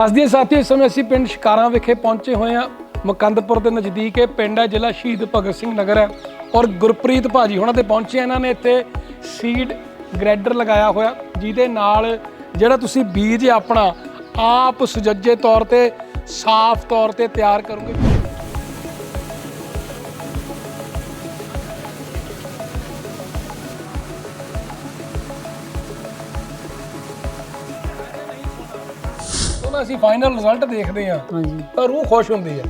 ਦੱਸਦੀ ਦੀ ਸਾਥੀ ਇਸ ਸਮੇਂ ਅਸੀਂ ਪਿੰਡ ਸ਼ਿਕਾਰਾਂ ਵਿਖੇ ਪਹੁੰਚੇ ਹੋਏ ਹਾਂ। ਮਕੰਦਪੁਰ ਦੇ ਨਜ਼ਦੀਕ ਇਹ ਪਿੰਡ ਹੈ, ਜ਼ਿਲ੍ਹਾ ਸ਼ਹੀਦ ਭਗਤ ਸਿੰਘ ਨਗਰ ਹੈ। ਔਰ ਗੁਰਪ੍ਰੀਤ ਭਾਜੀ ਉਹਨਾਂ ਦੇ ਪਹੁੰਚੇ ਇਹਨਾਂ ਨੇ ਇੱਥੇ ਸੀਡ ਗ੍ਰੈਡਰ ਲਗਾਇਆ ਹੋਇਆ, ਜਿਹਦੇ ਨਾਲ ਜਿਹੜਾ ਤੁਸੀਂ ਬੀਜ ਆਪਣਾ, ਆਪ ਸੁਜੱਜੇ ਤੌਰ ਤੇ, ਸਾਫ਼ ਤੌਰ ਤੇ ਤਿਆਰ ਕਰੋਗੇ। ਅਸੀਂ ਫਾਈਨਲ ਰਿਜ਼ਲਟ ਦੇਖਦੇ ਹਾਂ ਹਾਂਜੀ। ਤਾਂ ਰੂਹ ਖੁਸ਼ ਹੁੰਦੀ ਹੈ।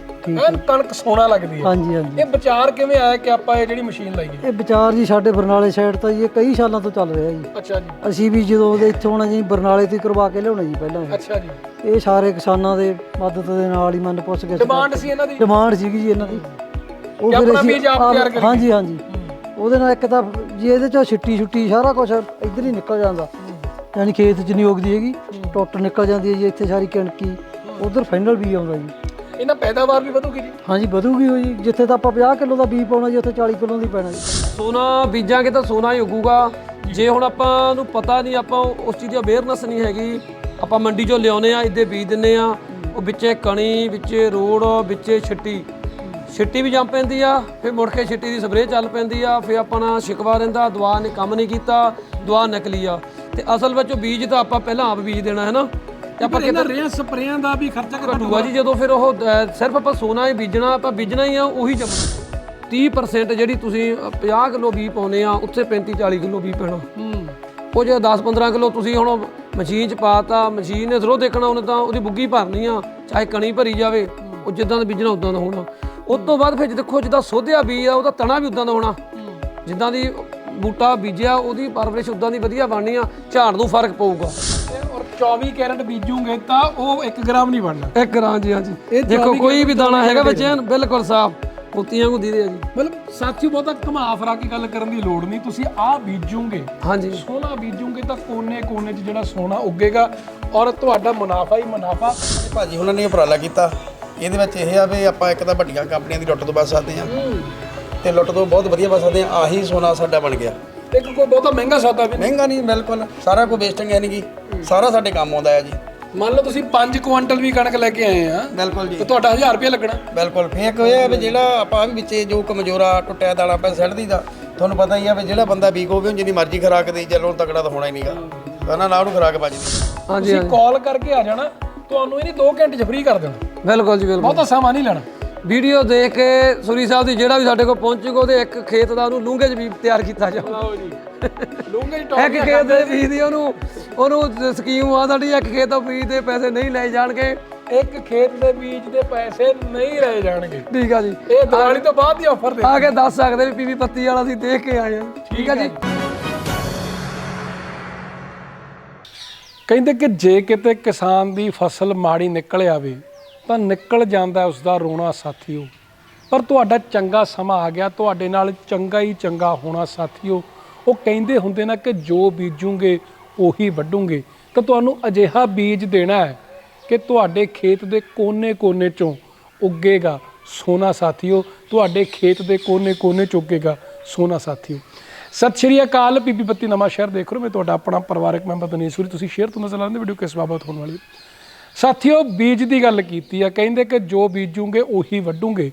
ਐਨ ਕਣਕ ਸੋਹਣਾ ਲੱਗਦੀ ਹੈ। ਹਾਂਜੀ ਹਾਂਜੀ। ਇਹ ਵਿਚਾਰ ਕਿਵੇਂ ਆਇਆ ਕਿ ਆਪਾਂ ਇਹ ਜਿਹੜੀ ਮਸ਼ੀਨ ਲਾਈਏ ਇਹ ਵਿਚਾਰ ਜੀ ਸਾਡੇ ਬਰਨਾਲੇ ਸਾਈਡ ਤੋਂ ਜੀ ਇਹ ਕਈ ਸਾਲਾਂ ਤੋਂ ਚੱਲ ਰਿਹਾ ਜੀ। ਅੱਛਾ ਜੀ। ਅਸੀਂ ਵੀ ਜਦੋਂ ਦੇ ਇੱਥੋਂ ਆਉਣਾ ਜੀ ਬਰਨਾਲੇ ਤੋਂ ਹੀ ਕਰਵਾ ਕੇ ਲਿਆਉਣਾ ਜੀ ਪਹਿਲਾਂ ਇਹ। ਅੱਛਾ ਜੀ। ਇਹ ਸਾਰੇ ਕਿਸਾਨਾਂ ਦੇ ਮਦਦ ਦੇ ਨਾਲ ਹੀ ਮਨ ਪੁੱਛ ਕੇ ਡਿਮਾਂਡ ਸੀ ਇਹਨਾਂ ਦੀ? ਡਿਮਾਂਡ ਸੀਗੀ ਜੀ ਇਹਨਾਂ ਦੀ। ਉਹ ਕਿ ਆਪਣਾ ਬੀਜ ਆਪ ਆਪ- ਤਿਆਰ ਕਰੀਏ। ਹਾਂਜੀ ਹਾਂਜੀ। ਉਹਦੇ ਨਾਲ ਇੱਕ ਤਾਂ ਜੀ ਇਹਦੇ ਚੋਂ ਛਿੱਟੀ ਛੁੱਟੀ ਸਾਰਾ ਕੁਝ ਇੱਧਰ ਹੀ ਨਿਕਲ ਜਾਂਦਾ। ਯਾਨੀ ਖੇਤ 'ਚ ਨਹੀਂ ਉਗਦੀ ਹੈਗੀ। ਟੁੱਟ ਨਿਕਲ ਜਾਂਦੀ ਹੈ ਜੀ ਇੱਥੇ ਸਾਰੀ ਕਣਕੀ। ਉਧਰ ਫਾਈਨਲ ਵੀ ਆਉਂਦਾ ਜੀ। ਇਹਨਾਂ ਪੈਦਾਵਾਰ ਵੀ ਵਧੂਗੀ ਜੀ? ਹਾਂਜੀ ਵਧੂਗੀ ਹੋ ਜੀ। ਜਿੱਥੇ ਤਾਂ ਆਪਾਂ 50 ਕਿਲੋ ਦਾ ਬੀਜ ਪਾਉਣਾ ਜੀ ਉੱਥੇ 40 ਕਿਲੋ ਦੀ ਪੈਣਾ ਜੀ। ਸੋਨਾ ਬੀਜਾਂਗੇ ਤਾਂ ਸੋਨਾ ਹੀ ਉਗੂਗਾ। ਜੇ ਹੁਣ ਆਪਾਂ ਨੂੰ ਪਤਾ ਨਹੀਂ ਆਪਾਂ ਉਸ ਚੀਜ਼ ਦੀ ਅਵੇਅਰਨੈਸ ਨਹੀਂ ਹੈਗੀ। ਆਪਾਂ ਮੰਡੀ ਚੋਂ ਲਿਆਉਨੇ ਆ ਇੱਦੇ ਬੀਜ ਦਿੰਨੇ ਆ ਉਹ ਵਿੱਚੇ ਕਣੀ ਵਿੱਚੇ ਰੋੜ ਵਿੱਚੇ ਛਿੱਟੀ। ਛਿੱਟੀ ਵੀ ਜੰਮ ਪੈਂਦੀ ਆ ਫਿਰ ਮੁੜ ਕੇ ਛਿੱਟੀ ਦੀ ਸਪਰੇਅ ਚੱਲ ਪੈਂਦੀ ਆ। ਫਿਰ ਆਪਣਾ ਸ਼ਿਕਵਾ ਰਹਿੰਦਾ ਦਵਾ ਨੇ ਕੰਮ ਨਹੀਂ ਕੀਤਾ ਦਵਾ ਨਕਲੀ ਆ। ਤੇ ਅਸਲ ਵਿੱਚ ਉਹ ਬੀਜ ਤਾਂ ਆਪਾਂ ਪਹਿਲਾਂ ਆਪ ਬੀਜ ਦੇਣਾ ਹੈ ਨਾ। ਤੇ ਆਪਾਂ ਇਹਨਾਂ ਰੇਹਾਂ ਸਪਰੇਆਂ ਦਾ ਵੀ ਖਰਚਾ ਘਟੂਗਾ ਜੀ ਜਦੋਂ ਫਿਰ ਉਹ ਸਿਰਫ ਆਪਾਂ ਸੋਨਾ ਹੀ ਬੀਜਣਾ ਆਪਾਂ ਬੀਜਣਾ ਹੀ ਆ ਉਹੀ ਜੰਮਣਾ 30% ਜਿਹੜੀ ਤੁਸੀਂ ਅਹ, 50 ਕਿਲੋ ਬੀ ਪਾਉਨੇ ਆ ਉੱਥੇ 35 40 ਕਿਲੋ ਬੀ ਪੈਣਾ। ਹੂੰ। ਉਹ ਜੇ 10 15 ਕਿਲੋ ਤੁਸੀਂ ਹੁਣ ਮਸ਼ੀਨ 'ਚ ਪਾਤਾ ਮਸ਼ੀਨ ਨੇ ਜ਼ਰੂਰ ਦੇਖਣਾ ਉਹਨੇ ਤਾਂ ਉਹਦੀ ਬੁੱਗੀ ਭਰਨੀ ਆ ਚਾਹੇ ਕਣੀ ਭਰੀ ਜਾਵੇ ਉਹ ਜਿੱਦਾਂ ਦਾ ਬੀਜਣਾ ਉਦਾਂ ਦਾ ਹੋਣਾ। ਉਸ ਤੋਂ ਬਾਅਦ ਫਿਰ ਦੇਖੋ ਜਿੱਦਾਂ ਸੋਧਿਆ ਬੀਜ ਆ ਉਹਦਾ ਤਣਾ ਵੀ ਉਦਾਂ ਦਾ ਹੋਣਾ। ਜਿੱਦਾਂ ਦੀ ਬੂਟਾ ਬੀਜਿਆ ਉਹਦੀ ਪਰਵਰਿਸ਼ ਉਦਾਂ ਦੀ ਵਧੀਆ ਬਣਨੀ ਆ ਝਾੜ ਨੂੰ ਫ਼ਰਕ ਪਊਗਾ। ਔਰ 24 ਕੈਰਟ ਬੀਜੂਗੇ ਤਾਂ ਉਹ 1 ਗ੍ਰਾਮ ਨਹੀਂ ਬਣਨਾ। ਇੱਕ ਰਾਂ ਜੀ ਹਾਂਜੀ। ਇਹ ਦੇਖੋ ਕੋਈ ਵੀ ਦਾਣਾ ਹੈਗਾ ਬੱਚਿਆਂ ਨੂੰ ਬਿਲਕੁਲ ਸਾਫ਼ ਮੋਤੀਆਂ ਨੂੰ ਦੀਦੇ ਆ ਜੀ। ਮਤਲਬ ਸਾਥੀਓ ਬਹੁਤਾ ਘੁਮਾ ਫਰਾ ਕੇ ਗੱਲ ਕਰਨ ਦੀ ਲੋੜ ਨਹੀਂ। ਤੁਸੀਂ ਆਹ ਬੀਜੂਗੇ ਹਾਂਜੀ। ਸੋਨਾ ਬੀਜੂਗੇ ਤਾਂ ਕੋਨੇ ਕੋਨੇ 'ਚ ਜਿਹੜਾ ਸੋਨਾ ਉੱਗੇਗਾ। ਔਰ ਤੁਹਾਡਾ ਮੁਨਾਫਾ ਹੀ ਮੁਨਾਫਾ। ਭਾਜੀ ਉਹਨਾਂ ਨੇ ਉਪਰਾਲਾ ਕੀਤਾ। ਇਹਦੇ ਵਿੱਚ ਇਹ ਆ ਵੀ ਆਪਾਂ ਇੱਕ ਤਾਂ ਵੱਡੀਆਂ ਕੰਪਨੀਆਂ ਦੀ ਲੁੱਟ ਤੋਂ ਬਚ ਸਕਦੇ ਹਾਂ। ਤੇ ਲੁੱਟ ਤੋਂ ਬਹੁਤ ਵਧੀਆ ਬਚ ਸਕਦੇ ਹਾਂ ਆਹੀ ਸੋਨਾ ਸਾਡਾ ਬਣ ਗਿਆ। ਇੱਕ ਕੋਈ ਬਹੁਤਾ ਮਹਿੰਗਾ ਸੌਦਾ ਵੀ ਨਹੀਂ। ਮਹਿੰਗਾ ਨਹੀਂ ਬਿਲਕੁਲ। ਸਾਰਾ ਕੋਈ ਵੇਸਟਿੰਗ ਹੈ ਨਹੀਂਗੀ ਸਾਰਾ ਸਾਡੇ ਕੰਮ ਆਉਂਦਾ ਹੈ ਜੀ। ਮੰਨ ਲਓ ਤੁਸੀਂ 5 ਕੁਆਂਟਲ ਵੀ ਕਣਕ ਲੈ ਕੇ ਆਏ ਆ ਬਿਲਕੁਲ ਜੀ। ਤੇ ਤੁਹਾਡਾ 1000 ਰੁਪਏ ਲੱਗਣਾ। ਬਿਲਕੁਲ। ਫੇਕ ਹੋਇਆ ਵੀ ਜਿਹੜਾ ਆਪਾਂ ਵੀ ਵਿੱਚੇ ਜੋ ਕਮਜ਼ੋਰਾ ਟੁੱਟਿਆ ਦਾਣਾ ਪੈ ਸੱਟ ਦੀਦਾ ਤੁਹਾਨੂੰ ਪਤਾ ਹੀ ਆ ਵੀ ਜਿਹੜਾ ਬੰਦਾ ਵੀਕ ਹੋਵੇ ਜਿੰਨੀ ਮਰਜ਼ੀ ਖਰਾਕ ਦੇਈ ਚੱਲੋ ਤਕੜਾ ਤਾਂ ਹੋਣਾ ਹੀ ਨਹੀਂਗਾ। ਕਹਿੰਦਾ ਨਾ ਉਹਨੂੰ ਖਰਾਕ ਵੱਜਦੀ ਹਾਂਜੀ ਤੁਸੀਂ ਕਾਲ ਕਰਕੇ ਆ ਜਾਣਾ ਤੁਹਾਨੂੰ ਇਹਨੇ 2 ਘੰਟੇ 'ਚ ਫ੍ਰੀ ਕਰ ਦੇਣਾ। ਬਿਲਕੁਲ ਜੀ ਬਿਲਕੁਲ। ਬਹੁਤਾ ਸਮਾਂ ਨਹੀਂ ਲੈਣਾ। ਵੀਡੀਓ ਦੇਖ ਕੇ ਸੁਰੀ ਸਾਹਿਬ ਦੀ ਜਿਹੜਾ ਵੀ ਸਾਡੇ ਕੋਲ ਪਹੁੰਚੂਗਾ ਉਹਦੇ ਇੱਕ ਖੇਤ ਦਾ ਉਹਨੂੰ ਲੂੰਗੇ 'ਚ ਵੀ ਤਿਆਰ ਕੀਤਾ ਜਾਊਗਾ ਲਓ ਜੀ। ਲੂੰਗੇ ਇੱਕ ਖੇਤ ਦੇ ਬੀਜ ਦੀ ਉਹਨੂੰ ਉਹਨੂੰ ਸਕੀਮ ਆ ਸਾਡੀ ਇੱਕ ਖੇਤ ਦਾ ਬੀਜ ਦੇ ਪੈਸੇ ਨਹੀਂ ਲਏ ਜਾਣਗੇ। ਇੱਕ ਖੇਤ ਦੇ ਬੀਜ ਦੇ ਪੈਸੇ ਨਹੀਂ ਲਏ ਜਾਣਗੇ। ਠੀਕ ਆ ਜੀ। ਇਹ ਦੀਵਾਲੀ ਤੋਂ ਬਾਅਦ ਦੀ ਆਫਰ ਦੇ। ਆ ਕੇ ਦੱਸ ਸਕਦੇ ਵੀ ਪੀਵੀ ਪੱਤੀ ਵਾਲਾ ਅਸੀਂ ਦੇਖ ਕੇ ਆਏ ਆ। ਠੀਕ ਆ ਜੀ। ਕਹਿੰਦੇ ਕਿ ਜੇ ਕਿਤੇ ਕਿਸਾਨ ਦੀ ਫਸਲ ਮਾੜੀ ਨਿਕਲ ਆਵੇ ਤਾਂ ਨਿਕਲ ਜਾਂਦਾ ਉਸ ਦਾ ਰੋਣਾ ਸਾਥੀਓ। ਪਰ ਤੁਹਾਡਾ ਚੰਗਾ ਸਮਾਂ ਆ ਗਿਆ, ਤੁਹਾਡੇ ਨਾਲ ਚੰਗਾ ਹੀ ਚੰਗਾ ਹੋਣਾ ਸਾਥੀਓ। ਉਹ ਕਹਿੰਦੇ ਹੁੰਦੇ ਨਾ ਕਿ ਜੋ ਬੀਜੂਗੇ, ਉਹੀ ਵੱਢੂਗੇ। ਤਾਂ ਤੁਹਾਨੂੰ ਅਜਿਹਾ ਬੀਜ ਦੇਣਾ ਹੈ ਕਿ ਤੁਹਾਡੇ ਖੇਤ ਦੇ ਕੋਨੇ-ਕੋਨੇ ਚੋਂ ਉੱਗੇਗਾ ਸੋਨਾ ਸਾਥੀਓ। ਤੁਹਾਡੇ ਖੇਤ ਦੇ ਕੋਨੇ-ਕੋਨੇ ਚ ਉੱਗੇਗਾ ਸੋਨਾ ਸਾਥੀਓ। ਸਤਿ ਸ਼੍ਰੀ ਅਕਾਲ ਪੀਪੀ ਬੱਤੀ ਨਵਾਂ ਸ਼ਹਿਰ ਦੇਖ ਰਹੇ ਹੋ। ਮੈਂ ਤੁਹਾਡਾ ਆਪਣਾ ਪਰਿਵਾਰਕ ਮੈਂਬਰ ਦਨੀਸ਼ੂਰੀ ਤੁਸੀਂ ਸ਼ੇਅਰ ਤੋਂ ਨਜ਼ਰ ਆਉਂਦੇ ਵੀਡੀਓ ਕਿਸ ਬਾਬਤ ਹੋਣ ਵਾਲੀ ਸਾਥੀਓ, ਬੀਜ ਦੀ ਗੱਲ ਕੀਤੀ ਆ, ਕਹਿੰਦੇ ਕਿ ਜੋ ਬੀਜੂਗੇ ਉਹੀ ਵੱਢੂਗੇ।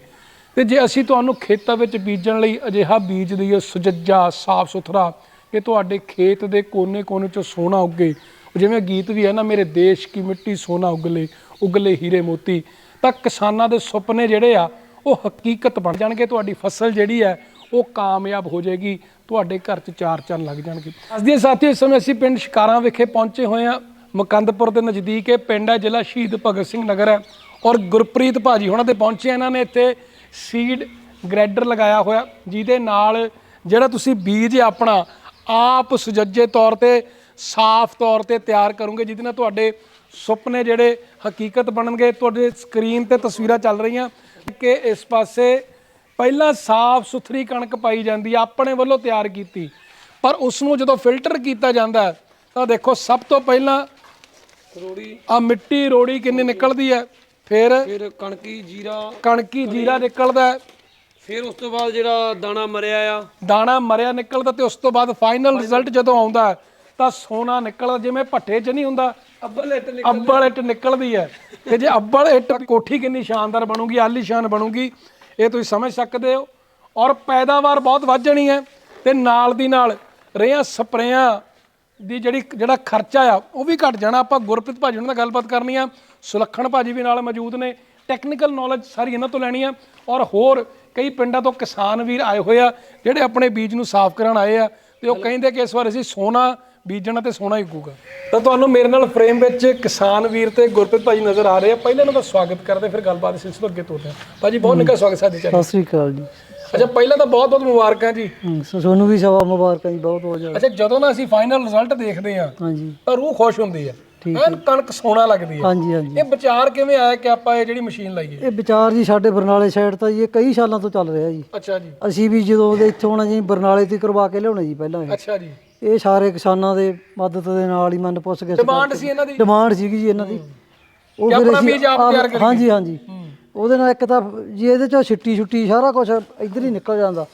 ਤੇ ਜੇ ਅਸੀਂ ਤੁਹਾਨੂੰ ਖੇਤਾਂ ਵਿੱਚ ਬੀਜਣ ਲਈ ਅਜਿਹਾ ਬੀਜ ਦਈਏ, ਸੁਜੱਜਾ, ਸਾਫ਼ ਸੁਥਰਾ, ਕਿ ਤੁਹਾਡੇ ਖੇਤ ਦੇ ਕੋਨੇ-ਕੋਨੇ 'ਚ ਸੋਨਾ ਉੱਗੇ ਜਿਵੇਂ ਗੀਤ ਵੀ ਹੈ ਨਾ, ਮੇਰੇ ਦੇਸ਼ ਕੀ ਮਿੱਟੀ ਸੋਨਾ ਉਗਲੇ ਉਗਲੇ ਹੀਰੇ ਮੋਤੀ ਤਾਂ ਕਿਸਾਨਾਂ ਦੇ ਸੁਪਨੇ ਜਿਹੜੇ ਆ, ਉਹ ਹਕੀਕਤ ਬਣ ਜਾਣਗੇ। ਤੁਹਾਡੀ ਫਸਲ ਜਿਹੜੀ ਹੈ, ਉਹ ਕਾਮਯਾਬ ਹੋ ਜਾਏਗੀ। ਤੁਹਾਡੇ ਘਰ 'ਚ ਚਾਰ ਚੰਨ ਲੱਗ ਜਾਣਗੇ। ਅੱਜ ਦੇ ਸਾਥੀਓ, ਇਸ ਸਮੇਂ ਅਸੀਂ ਪਿੰਡ ਸ਼ਿਕਾਰਾਂ ਵਿਖੇ ਪਹੁੰਚੇ ਹੋਏ ਹਾਂ। ਮੁਕੰਦਪੁਰ ਦੇ ਨਜ਼ਦੀਕ ਇਹ ਪਿੰਡ ਹੈ, ਜ਼ਿਲ੍ਹਾ ਸ਼ਹੀਦ ਭਗਤ ਸਿੰਘ ਨਗਰ ਹੈ ਔਰ ਗੁਰਪ੍ਰੀਤ ਭਾਜੀ ਉਹਨਾਂ ਦੇ ਪਹੁੰਚੇ ਇਹਨਾਂ ਨੇ ਇੱਥੇ ਸੀਡ ਗ੍ਰੈਡਰ ਲਗਾਇਆ ਹੋਇਆ, ਜਿਹਦੇ ਨਾਲ ਜਿਹੜਾ ਤੁਸੀਂ ਬੀਜ ਆਪਣਾ, ਆਪ ਸੁਜੱਜੇ ਤੌਰ ਤੇ, ਸਾਫ਼ ਤੌਰ ਤੇ ਤਿਆਰ ਕਰੋਗੇ, ਜਿਹਦੇ ਨਾਲ ਤੁਹਾਡੇ ਸੁਪਨੇ ਜਿਹੜੇ ਹਕੀਕਤ ਬਣਨਗੇ, ਤੁਹਾਡੇ ਸਕਰੀਨ ਤੇ ਤਸਵੀਰਾਂ ਚੱਲ ਰਹੀਆਂ, ਕਿ ਇਸ ਪਾਸੇ ਪਹਿਲਾਂ ਸਾਫ਼ ਸੁਥਰੀ ਕਣਕ ਪਾਈ ਜਾਂਦੀ, ਆਪਣੇ ਵੱਲੋਂ ਤਿਆਰ ਕੀਤੀ, ਪਰ ਉਸ ਨੂੰ ਜਦੋਂ ਫਿਲਟਰ ਕੀਤਾ ਜਾਂਦਾ ਤਾਂ ਦੇਖੋ ਸਭ ਤੋਂ ਪਹਿਲਾਂ ਰੋੜੀ। ਆ ਮਿੱਟੀ ਰੋੜੀ ਕਿੰਨੀ ਨਿਕਲਦੀ ਹੈ ਫਿਰ ਫਿਰ ਕਣਕੀ ਜੀਰਾ। ਕਣਕੀ ਜੀਰਾ ਨਿਕਲਦਾ ਹੈ, ਫਿਰ ਉਸ ਤੋਂ ਬਾਅਦ ਜਿਹੜਾ ਦਾਣਾ ਮਰਿਆ ਆ। ਦਾਣਾ ਮਰਿਆ ਨਿਕਲਦਾ ਤੇ ਉਸ ਤੋਂ ਬਾਅਦ ਫਾਈਨਲ ਰਿਜ਼ਲਟ ਜਦੋਂ ਆਉਂਦਾ ਤਾਂ ਸੋਨਾ ਨਿਕਲਦਾ ਜਿਵੇਂ ਭੱਠੇ 'ਚ ਨਹੀਂ ਹੁੰਦਾ। ਅੱਬਲ ਇੱਟ ਅੱਬਲ ਇੱਟ ਨਿਕਲਦੀ ਹੈ। ਤੇ ਜੇ ਅੱਬਲ ਇੱਟ ਕੋਠੀ ਕਿੰਨੀ ਸ਼ਾਨਦਾਰ ਬਣੂਗੀ ਆਲੀਸ਼ਾਨ ਬਣੂਗੀ ਇਹ ਤੁਸੀਂ ਸਮਝ ਸਕਦੇ ਹੋ। ਔਰ ਪੈਦਾਵਾਰ ਬਹੁਤ ਵੱਧ ਜਾਣੀ ਹੈ। ਤੇ ਨਾਲ ਦੀ ਨਾਲ ਰੇਹਾਂ ਸਪਰੇਆਂ ਦੀ ਜਿਹੜੀ ਜਿਹੜਾ ਖਰਚਾ ਆ ਉਹ ਵੀ ਘਟ ਜਾਣਾ। ਆਪਾਂ ਗੁਰਪ੍ਰੀਤ ਭਾਜੀ ਉਹਨਾਂ ਨਾਲ ਗੱਲਬਾਤ ਕਰਨੀ ਆ। ਸੁਲੱਖਣ ਭਾਜੀ ਵੀ ਨਾਲ ਮੌਜੂਦ ਨੇ। ਟੈਕਨੀਕਲ ਨੌਲੇਜ ਸਾਰੀ ਇਹਨਾਂ ਤੋਂ ਲੈਣੀ ਆ। ਔਰ ਹੋਰ ਕਈ ਪਿੰਡਾਂ ਤੋਂ ਕਿਸਾਨ ਵੀਰ ਆਏ ਹੋਏ ਆ ਜਿਹੜੇ ਆਪਣੇ ਬੀਜ ਨੂੰ ਸਾਫ਼ ਕਰਨ ਆਏ ਆ ਤੇ ਉਹ ਕਹਿੰਦੇ ਕਿ ਇਸ ਵਾਰ ਅਸੀਂ ਸੋਨਾ ਬੀਜਣਾ ਤੇ ਸੋਨਾ ਹੀ ਉੱਗੂਗਾ ਤਾਂ ਤੁਹਾਨੂੰ ਮੇਰੇ ਨਾਲ ਫਰੇਮ ਵਿੱਚ ਕਿਸਾਨ ਵੀਰ ਤੇ ਗੁਰਪ੍ਰੀਤ ਭਾਜੀ ਨਜ਼ਰ ਆ ਰਹੇ ਆ। ਪਹਿਲਾਂ ਇਹਨਾਂ ਦਾ ਸਵਾਗਤ ਕਰਦੇ ਫਿਰ ਗੱਲਬਾਤ ਦੇ ਸਿਲਸਿਲੇ ਅੱਗੇ ਤੋਰਦੇ ਆ। ਭਾਜੀ ਬਹੁਤ ਨਿੱਘਾ ਸਵਾਗਤ ਸਾਡੀ ਚੈਨਲ ਸਤਿ ਸ੍ਰੀ ਅਕਾਲ ਜੀ। ਅੱਛਾ ਪਹਿਲਾਂ ਤਾਂ ਬਹੁਤ ਬਹੁਤ ਮੁਬਾਰਕਾਂ ਜੀ। ਹਮ, ਸੋ ਤੁਹਾਨੂੰ ਵੀ ਸਵਾ ਮੁਬਾਰਕਾਂ ਜੀ ਬਹੁਤ ਬਹੁਤ ਜ਼ਿਆਦਾ। ਅੱਛਾ ਜਦੋਂ ਨਾ ਅਸੀਂ ਫਾਈਨਲ ਰਿਜ਼ਲਟ ਦੇਖਦੇ ਆ ਹਾਂਜੀ। ਤਾਂ ਰੂਹ ਖੁਸ਼ ਹੁੰਦੀ ਹੈ ਐਨ ਕਣਕ ਸੋਨਾ ਲੱਗਦੀ ਹੈ ਹਾਂਜੀ ਹਾਂਜੀ। ਇਹ ਵਿਚਾਰ ਕਿਵੇਂ ਆਇਆ ਕਿ ਆਪਾਂ ਇਹ ਜਿਹੜੀ ਮਸ਼ੀਨ ਲਾਈਏ ਇਹ ਵਿਚਾਰ ਜੀ ਸਾਡੇ ਬਰਨਾਲੇ ਸਾਈਡ ਤਾਂ ਜੀ ਇਹ ਕਈ ਸਾਲਾਂ ਤੋਂ ਚੱਲ ਰਿਹਾ ਜੀ। ਅੱਛਾ ਜੀ। ਅਸੀਂ ਵੀ ਜਦੋਂ ਦੇ ਇੱਥੇ ਆਉਣਾ ਜੀ ਬਰਨਾਲੇ ਤੋਂ ਹੀ ਕਰਵਾ ਕੇ ਲਿਆਉਣਾ ਜੀ ਪਹਿਲਾਂ ਇਹ। ਅੱਛਾ ਜੀ। ਇਹ ਸਾਰੇ ਕਿਸਾਨਾਂ ਦੇ ਮਦਦ ਦੇ ਨਾਲ ਹੀ ਮਨ ਪੁੱਛ ਕੇ ਡਿਮਾਂਡ ਸੀ ਇਹਨਾਂ ਦੀ? ਡਿਮਾਂਡ ਸੀਗੀ ਜੀ ਇਹਨਾਂ ਦੀ। ਉਹ ਕਿ ਆਪਣਾ ਬੀਜ ਆਪ ਆਪ- ਤਿਆਰ ਕਰੀਏ। ਹਾਂਜੀ ਹਾਂਜੀ। ਉਹਦੇ ਨਾਲ ਇੱਕ ਤਾਂ ਜੀ ਇਹਦੇ ਚੋਂ ਛਿੱਟੀ ਛੁੱਟੀ ਸਾਰਾ ਕੁਝ ਇੱਧਰ ਹੀ ਨਿਕਲ ਜਾਂਦਾ।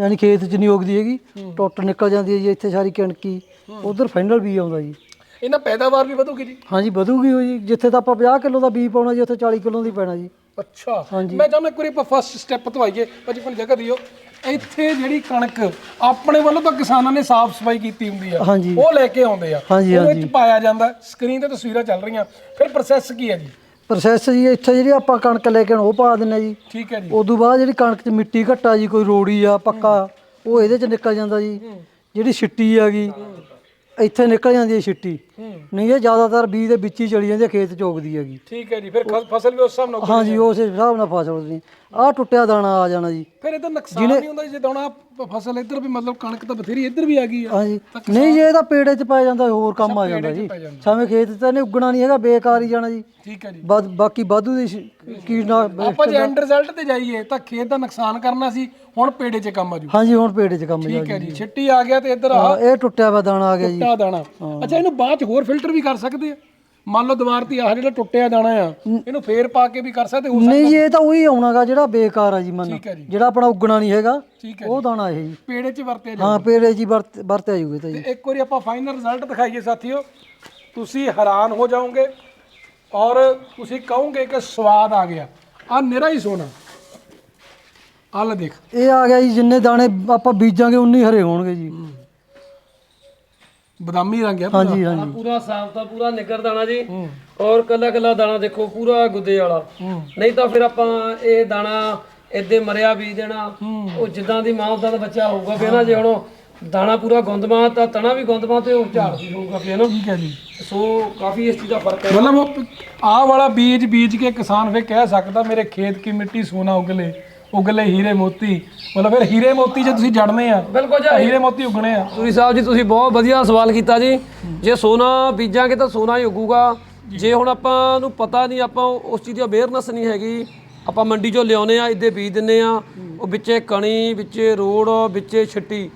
ਯਾਨੀ ਖੇਤ 'ਚ ਨਹੀਂ ਉਗਦੀ ਹੈਗੀ ਟੁੱਟ ਨਿਕਲ ਜਾਂਦੀ ਹੈ ਜੀ ਇੱਥੇ ਸਾਰੀ ਕਣਕੀ। ਉਧਰ ਫਾਈਨਲ ਵੀ ਆਉਂਦਾ ਜੀ। ਇਹਨਾਂ ਪੈਦਾਵਾਰ ਵੀ ਵਧੂਗੀ ਜੀ? ਹਾਂਜੀ ਵਧੂਗੀ ਜੀ। ਜਿੱਥੇ ਤਾਂ ਆਪਾਂ 50 ਕਿਲੋ ਦਾ ਬੀਜ ਪਾਉਣਾ ਜੀ ਉੱਥੇ 40 ਕਿਲੋ ਦੀ ਪੈਣਾ ਜੀ। ਅੱਛਾ। ਮੈਂ ਚਾਹੁੰਦਾ ਇੱਕ ਵਾਰੀ ਆਪਾਂ ਫਸਟ ਸਟੈਪ ਤੋਂ ਆਈਏ ਭਾਜੀ ਕੋਲ ਜਗ੍ਹਾ ਦਿਓ। ਇੱਥੇ ਜਿਹੜੀ ਕਣਕ ਆਪਣੇ ਵੱਲੋਂ ਤਾਂ ਕਿਸਾਨਾਂ ਨੇ ਸਾਫ਼ ਸਫ਼ਾਈ ਕੀਤੀ ਹੁੰਦੀ ਆ। ਉਹ ਲੈ ਕੇ ਆਉਂਦੇ ਆ। ਉਹ ਵਿੱਚ ਪਾਇਆ ਜਾਂਦਾ। ਸਕਰੀਨ ਤੇ ਤਸਵੀਰਾਂ ਚੱਲ ਰਹੀਆਂ। ਫਿਰ ਪ੍ਰੋਸੈਸ ਕੀ ਹੈ ਜੀ? ਪ੍ਰੋਸੈਸ ਜੀ ਇੱਥੇ ਜਿਹੜੀ ਆਪਾਂ ਕਣਕ ਲੈ ਕੇ ਆਉਣਾ ਉਹ ਪਾ ਦਿੰਨੇ ਜੀ। ਠੀਕ ਹੈ ਜੀ। ਉਦੋਂ ਬਾਅਦ ਜਿਹੜੀ ਕਣਕ 'ਚ ਮਿੱਟੀ ਘੱਟਾ ਜੀ ਕੋਈ ਰੋੜੀ ਆ ਪੱਕਾ ਉਹ ਇਹਦੇ 'ਚ ਨਿਕਲ ਜਾਂਦਾ ਜੀ। ਜਿਹੜੀ ਛਿੱਟੀ ਹੈਗੀ ਇੱਥੇ ਨਿਕਲ ਜਾਂਦੀ ਹੈ ਛਿੱਟੀ ਨਹੀਂ ਇਹ ਜ਼ਿਆਦਾਤਰ ਬੀਜ ਦੇ ਵਿੱਚ ਹੀ ਚਲੀ ਜਾਂਦੀ ਹੈ ਖੇਤ 'ਚ ਉਗਦੀ ਹੈਗੀ। ਠੀਕ ਹੈ ਜੀ ਫਿਰ ਖ- ਫਸਲ ਵੀ ਉਸ ਹਿਸਾਬ ਨਾਲ ਹਾਂਜੀ ਉਸ ਹਿਸਾਬ ਨਾਲ ਫਸਲ ਉਗਦੀ ਆਹ ਟੁੱਟਿਆ ਦਾਣਾ ਆ ਜਾਣਾ ਜੀ। ਫਿਰ ਇਹ ਤਾਂ ਨੁਕਸਾਨ ਨਹੀਂ ਹੁੰਦਾ ਜੇ ਦਾਣਾ ਪ- ਫਸਲ ਇੱਧਰ ਵੀ ਮਤਲਬ ਕਣਕ ਤਾਂ ਬਥੇਰੀ ਇੱਧਰ ਵੀ ਆ ਗਈ ਆ। ਹਾਂਜੀ। ਨਹੀਂ ਜੇ ਇਹਦਾ ਪੇੜੇ 'ਚ ਪੈ ਜਾਂਦਾ ਹੋਰ ਕੰਮ ਆ ਜਾਂਦਾ ਜੀ। ਪੈ ਜਾਂਦਾ। ਖੇਤ 'ਚ ਤਾਂ ਇਹਨੇ ਉੱਗਣਾ ਨਹੀਂ ਹੈਗਾ ਬੇਕਾਰ ਹੀ ਜਾਣਾ ਜੀ। ਠੀਕ ਹੈ ਜੀ। ਬਾਦ- ਬਾਕੀ ਵਾਧੂ ਦੀ ਕੀਟਨਾ ਆਪਾਂ ਜੇ ਐਂਡ ਰਿਜ਼ਲਟ ਤੇ ਜਾਈਏ ਤਾਂ ਖੇਤ ਦਾ ਨੁਕਸਾਨ ਕਰਨਾ ਸੀ ਹੁਣ ਪੇੜੇ 'ਚ ਕੰਮ ਆ ਜੂ। ਹਾਂਜੀ ਹੁਣ ਪੇੜੇ 'ਚ ਕੰਮ ਠੀਕ ਹੈ ਜੀ। ਛਿੱਟੀ ਆ ਗਿਆ ਤੇ ਇੱਧਰ ਆ ਆ ਇਹ ਟੁੱਟਿਆ ਵਾ ਦਾਣਾ ਆ ਗਿਆ ਜੀ। ਟੁੱਟਾ ਦਾਣਾ। ਅੱਛਾ ਇਹਨੂੰ ਬਾਅਦ ਚ ਹੋਰ ਫਿਲਟਰ ਵੀ ਕਰ ਸਕਦੇ ਆ। ਮੰਨ ਲਓ ਦੀਵਾਰ ਤੇ ਆਹ ਜਿਹੜਾ ਟੁੱਟਿਆ ਦਾਣਾ ਆ ਇਹਨੂੰ ਫੇਰ ਪਾ ਕੇ ਵੀ ਕਰ ਸਕਦੇ ਹੋ। ਨਹੀਂ ਇਹ ਤਾਂ ਉਹੀ ਆਉਣਾਗਾ ਜਿਹੜਾ ਬੇਕਾਰ ਆ ਜੀ ਮੰਨ ਠੀਕ ਹੈ ਜੀ। ਜਿਹੜਾ ਆਪਣਾ ਉੱਗਣਾ ਨਹੀਂ ਹੈਗਾ ਠੀਕ ਹੈ ਉਹ ਦਾਣਾ ਇਹ ਜੀ। ਪੇੜੇ 'ਚ ਵਰਤਿਆ ਜਾ ਹਾਂ ਪੇੜੇ ਜੀ ਵਰਤ ਵਰਤਿਆ ਜੂਗਾ ਤਾਂ ਜੀ। ਇੱਕ ਵਾਰੀ ਆਪਾਂ ਫਾਈਨਲ ਰਿਜ਼ਲਟ ਦਿਖਾਈਏ ਸਾਥੀਓ। ਤੁਸੀਂ ਹੈਰਾਨ ਹੋ ਜਾਓਗੇ ਔਰ ਤੁਸੀਂ ਕਹੋਗੇ ਕਿ ਸਵਾਦ ਆ ਗਿਆ। ਆ ਨਿਰਾ ਹੀ ਸੋਨਾ ਆ ਲੈ ਦੇਖ। ਇਹ ਆ ਗਿਆ ਜੀ ਜਿੰਨੇ ਦਾਣੇ ਆਪਾਂ ਬੀਜਾਂਗੇ ਉਨੇ ਹਰੇ ਹੋਣਗੇ ਜੀ। ਬਦਾਮੀ ਰੰਗ ਆ ਹਾਂਜੀ ਹਾਂਜੀ। ਪੂਰਾ ਸਾਫ਼ ਤਾਂ ਪੂਰਾ ਨਿੱਗਰ ਦਾਣਾ ਜੀ। ਔਰ ਕੱਲਾ ਕੱਲਾ ਦਾਣਾ ਦੇਖੋ ਪੂਰਾ ਗੁੱਦੇ ਵਾਲਾ। ਨਹੀਂ ਤਾਂ ਫਿਰ ਆਪਾਂ ਇਹ ਦਾਣਾ ਇੱਦੇ ਮਰਿਆ ਬੀਜ ਦੇਣਾ। ਉਹ ਜਿੱਦਾਂ ਦੀ ਮਾਂ ਉਦਾਂ ਦਾ ਬੱਚਾ ਹੋਊਗਾ ਫਿਰ ਨਾ ਜੇ ਹੁਣ ਉਹ ਦਾਣਾ ਪੂਰਾ ਗੁੰਦਮਾ ਤਾਂ ਤਣਾ ਵੀ ਗੁੰਦਮਾ ਤੇ ਉਹ ਝਾੜ ਵੀ ਹੋਊਗਾ ਫਿਰ ਨਾ ਠੀਕ ਹੈ ਜੀ। ਸੋ ਕਾਫੀ ਇਸ ਚੀਜ਼ ਦਾ ਫ਼ਰਕ ਹੈ। ਮਤਲਬ ਉਹ ਆਹ ਵਾਲਾ ਬੀਜ ਬੀਜ ਕੇ ਕਿਸਾਨ ਫੇ ਕਹਿ ਸਕਦਾ ਮੇਰੇ ਖੇਤ ਕੀ ਮਿੱਟੀ ਸੋਨਾ ਉਗਲੇ। ਉਗਲੇ ਹੀਰੇ ਮੋਤੀ। ਮਤਲਬ ਫਿਰ ਹੀਰੇ ਮੋਤੀ ਜੇ ਤੁਸੀਂ ਜੜਨੇ ਆ ਬਿਲਕੁਲ ਜੀ। ਤਾਂ ਹੀਰੇ ਮੋਤੀ ਉਗਣੇ ਆ। ਸੂਰੀ ਸਾਹਿਬ ਜੀ ਤੁਸੀਂ ਬਹੁਤ ਵਧੀਆ ਸਵਾਲ ਕੀਤਾ ਜੀ। ਜੇ ਸੋਨਾ ਬੀਜਾਂਗੇ ਤਾਂ ਸੋਨਾ ਹੀ ਉੱਗੂਗਾ। ਜੇ। ਹੁਣ ਆਪਾਂ ਨੂੰ ਪਤਾ ਨਹੀਂ ਆਪਾਂ ਉਸ ਚੀਜ਼ ਦੀ ਅਵੇਅਰਨੈਸ ਨਹੀਂ ਹੈਗੀ। ਆਪਾਂ ਮੰਡੀ ਚੋਂ ਲਿਆਉਨੇ ਆ ਇੱਦੇ ਬੀਜ ਦਿੰਨੇ ਆ। ਉਹ ਵਿੱਚੇ ਕਣੀ ਵਿੱਚੇ ਰੋੜ ਵਿੱਚੇ ਛਿੱਟੀ।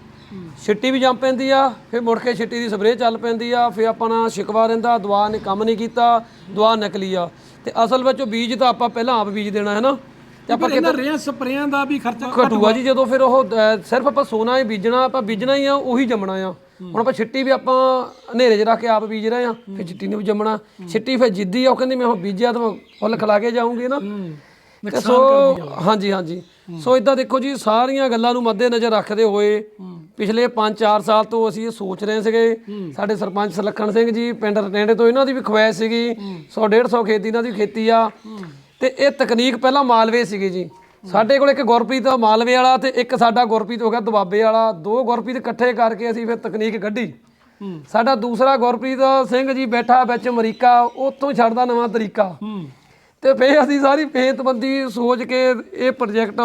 ਛਿੱਟੀ ਵੀ ਜੰਮ ਪੈਂਦੀ ਆ ਫਿਰ ਮੁੜ ਕੇ ਛਿੱਟੀ ਦੀ ਸਪਰੇਅ ਚੱਲ ਪੈਂਦੀ ਆ। ਫਿਰ ਆਪਣਾ ਸ਼ਿਕਵਾ ਰਹਿੰਦਾ ਦਵਾ ਨੇ ਕੰਮ ਨਹੀਂ ਕੀਤਾ ਦਵਾ ਨਕਲੀ ਆ। ਤੇ ਅਸਲ ਵਿੱਚ ਉਹ ਬੀਜ ਤਾਂ ਆਪਾਂ ਪਹਿਲਾਂ ਆਪ ਬੀਜ ਦੇਣਾ ਹੈ ਨਾ। ਤੇ ਆਪਾਂ ਇਹਨਾਂ ਰੇਹਾਂ ਸਪਰੇਆਂ ਦਾ ਵੀ ਖਰਚਾ ਘਟੂਗਾ ਜੀ ਜਦੋਂ ਫਿਰ ਉਹ ਸਿਰਫ ਆਪਾਂ ਸੋਨਾ ਹੀ ਬੀਜਣਾ ਆਪਾਂ ਬੀਜਣਾ ਹੀ ਆ ਉਹੀ ਜੰਮਣਾ ਆ। ਹੁਣ ਆਪਾਂ ਛਿੱਟੀ ਵੀ ਆਪਾਂ ਹਨੇਰੇ 'ਚ ਰੱਖ ਕੇ ਆਪ ਬੀਜ ਰਹੇ ਆ ਫਿਰ ਛਿੱਟੀ ਨੇ ਵੀ ਜੰਮਣਾ। ਛਿੱਟੀ ਫਿਰ ਜਿੱਦੀ ਆ ਉਹ ਕਹਿੰਦੀ ਮੈਂ ਹੁਣ ਬੀਜਿਆ ਤਾਂ ਫੁੱਲ ਖਲਾ ਕੇ ਜਾਊਂਗੀ ਨਾ। ਤੇ ਸੋ ਹਾਂਜੀ ਹਾਂਜੀ। ਸੋ ਇਦਾਂ ਦੇਖੋ ਜੀ ਸਾਰੀਆਂ ਗੱਲਾਂ ਨੂੰ ਮੱਦੇ ਨਜ਼ਰ ਰੱਖਦੇ ਹੋਏ ਪਿਛਲੇ 5-4 ਸਾਲ ਤੋਂ ਅਸੀਂ ਇਹ ਸੋਚ ਰਹੇ ਸੀਗੇ। ਸਾਡੇ ਸਰਪੰਚ ਸਲੱਖਣ ਸਿੰਘ ਜੀ ਪਿੰਡ ਰਟੇਂਡੇ ਤੋਂ ਇਹਨਾਂ ਦੀ ਵੀ ਖਵਾਇਸ਼ ਸੀਗੀ। 100 150 ਖੇਤੀ ਇਹਨਾਂ ਦੀ ਖੇਤੀ ਆ। ਤੇ ਇਹ ਤਕਨੀਕ ਪਹਿਲਾਂ ਮਾਲਵੇ ਸੀਗੀ ਜੀ। ਸਾਡੇ ਕੋਲ ਇੱਕ ਗੁਰਪ੍ਰੀਤ ਮਾਲਵੇ ਵਾਲਾ ਤੇ ਇੱਕ ਸਾਡਾ ਗੁਰਪ੍ਰੀਤ ਹੋ ਗਿਆ ਦੁਆਬੇ ਵਾਲਾ। ਦੋ ਗੁਰਪ੍ਰੀਤ ਇਕੱਠੇ ਕਰਕੇ ਅਸੀਂ ਫਿਰ ਤਕਨੀਕ ਕੱਢੀ। ਸਾਡਾ ਦੂਸਰਾ ਗੁਰਪ੍ਰੀਤ ਸਿੰਘ ਜੀ ਬੈਠਾ ਵਿੱਚ ਅਮਰੀਕਾ, ਉੱਥੋਂ ਛੱਡਦਾ ਨਵਾਂ ਤਰੀਕਾ। ਤੇ ਫੇਰ ਅਸੀਂ ਸਾਰੀ ਫੇਤਬੰਦੀ ਸੋਚ ਕੇ ਇਹ ਪ੍ਰੋਜੈਕਟ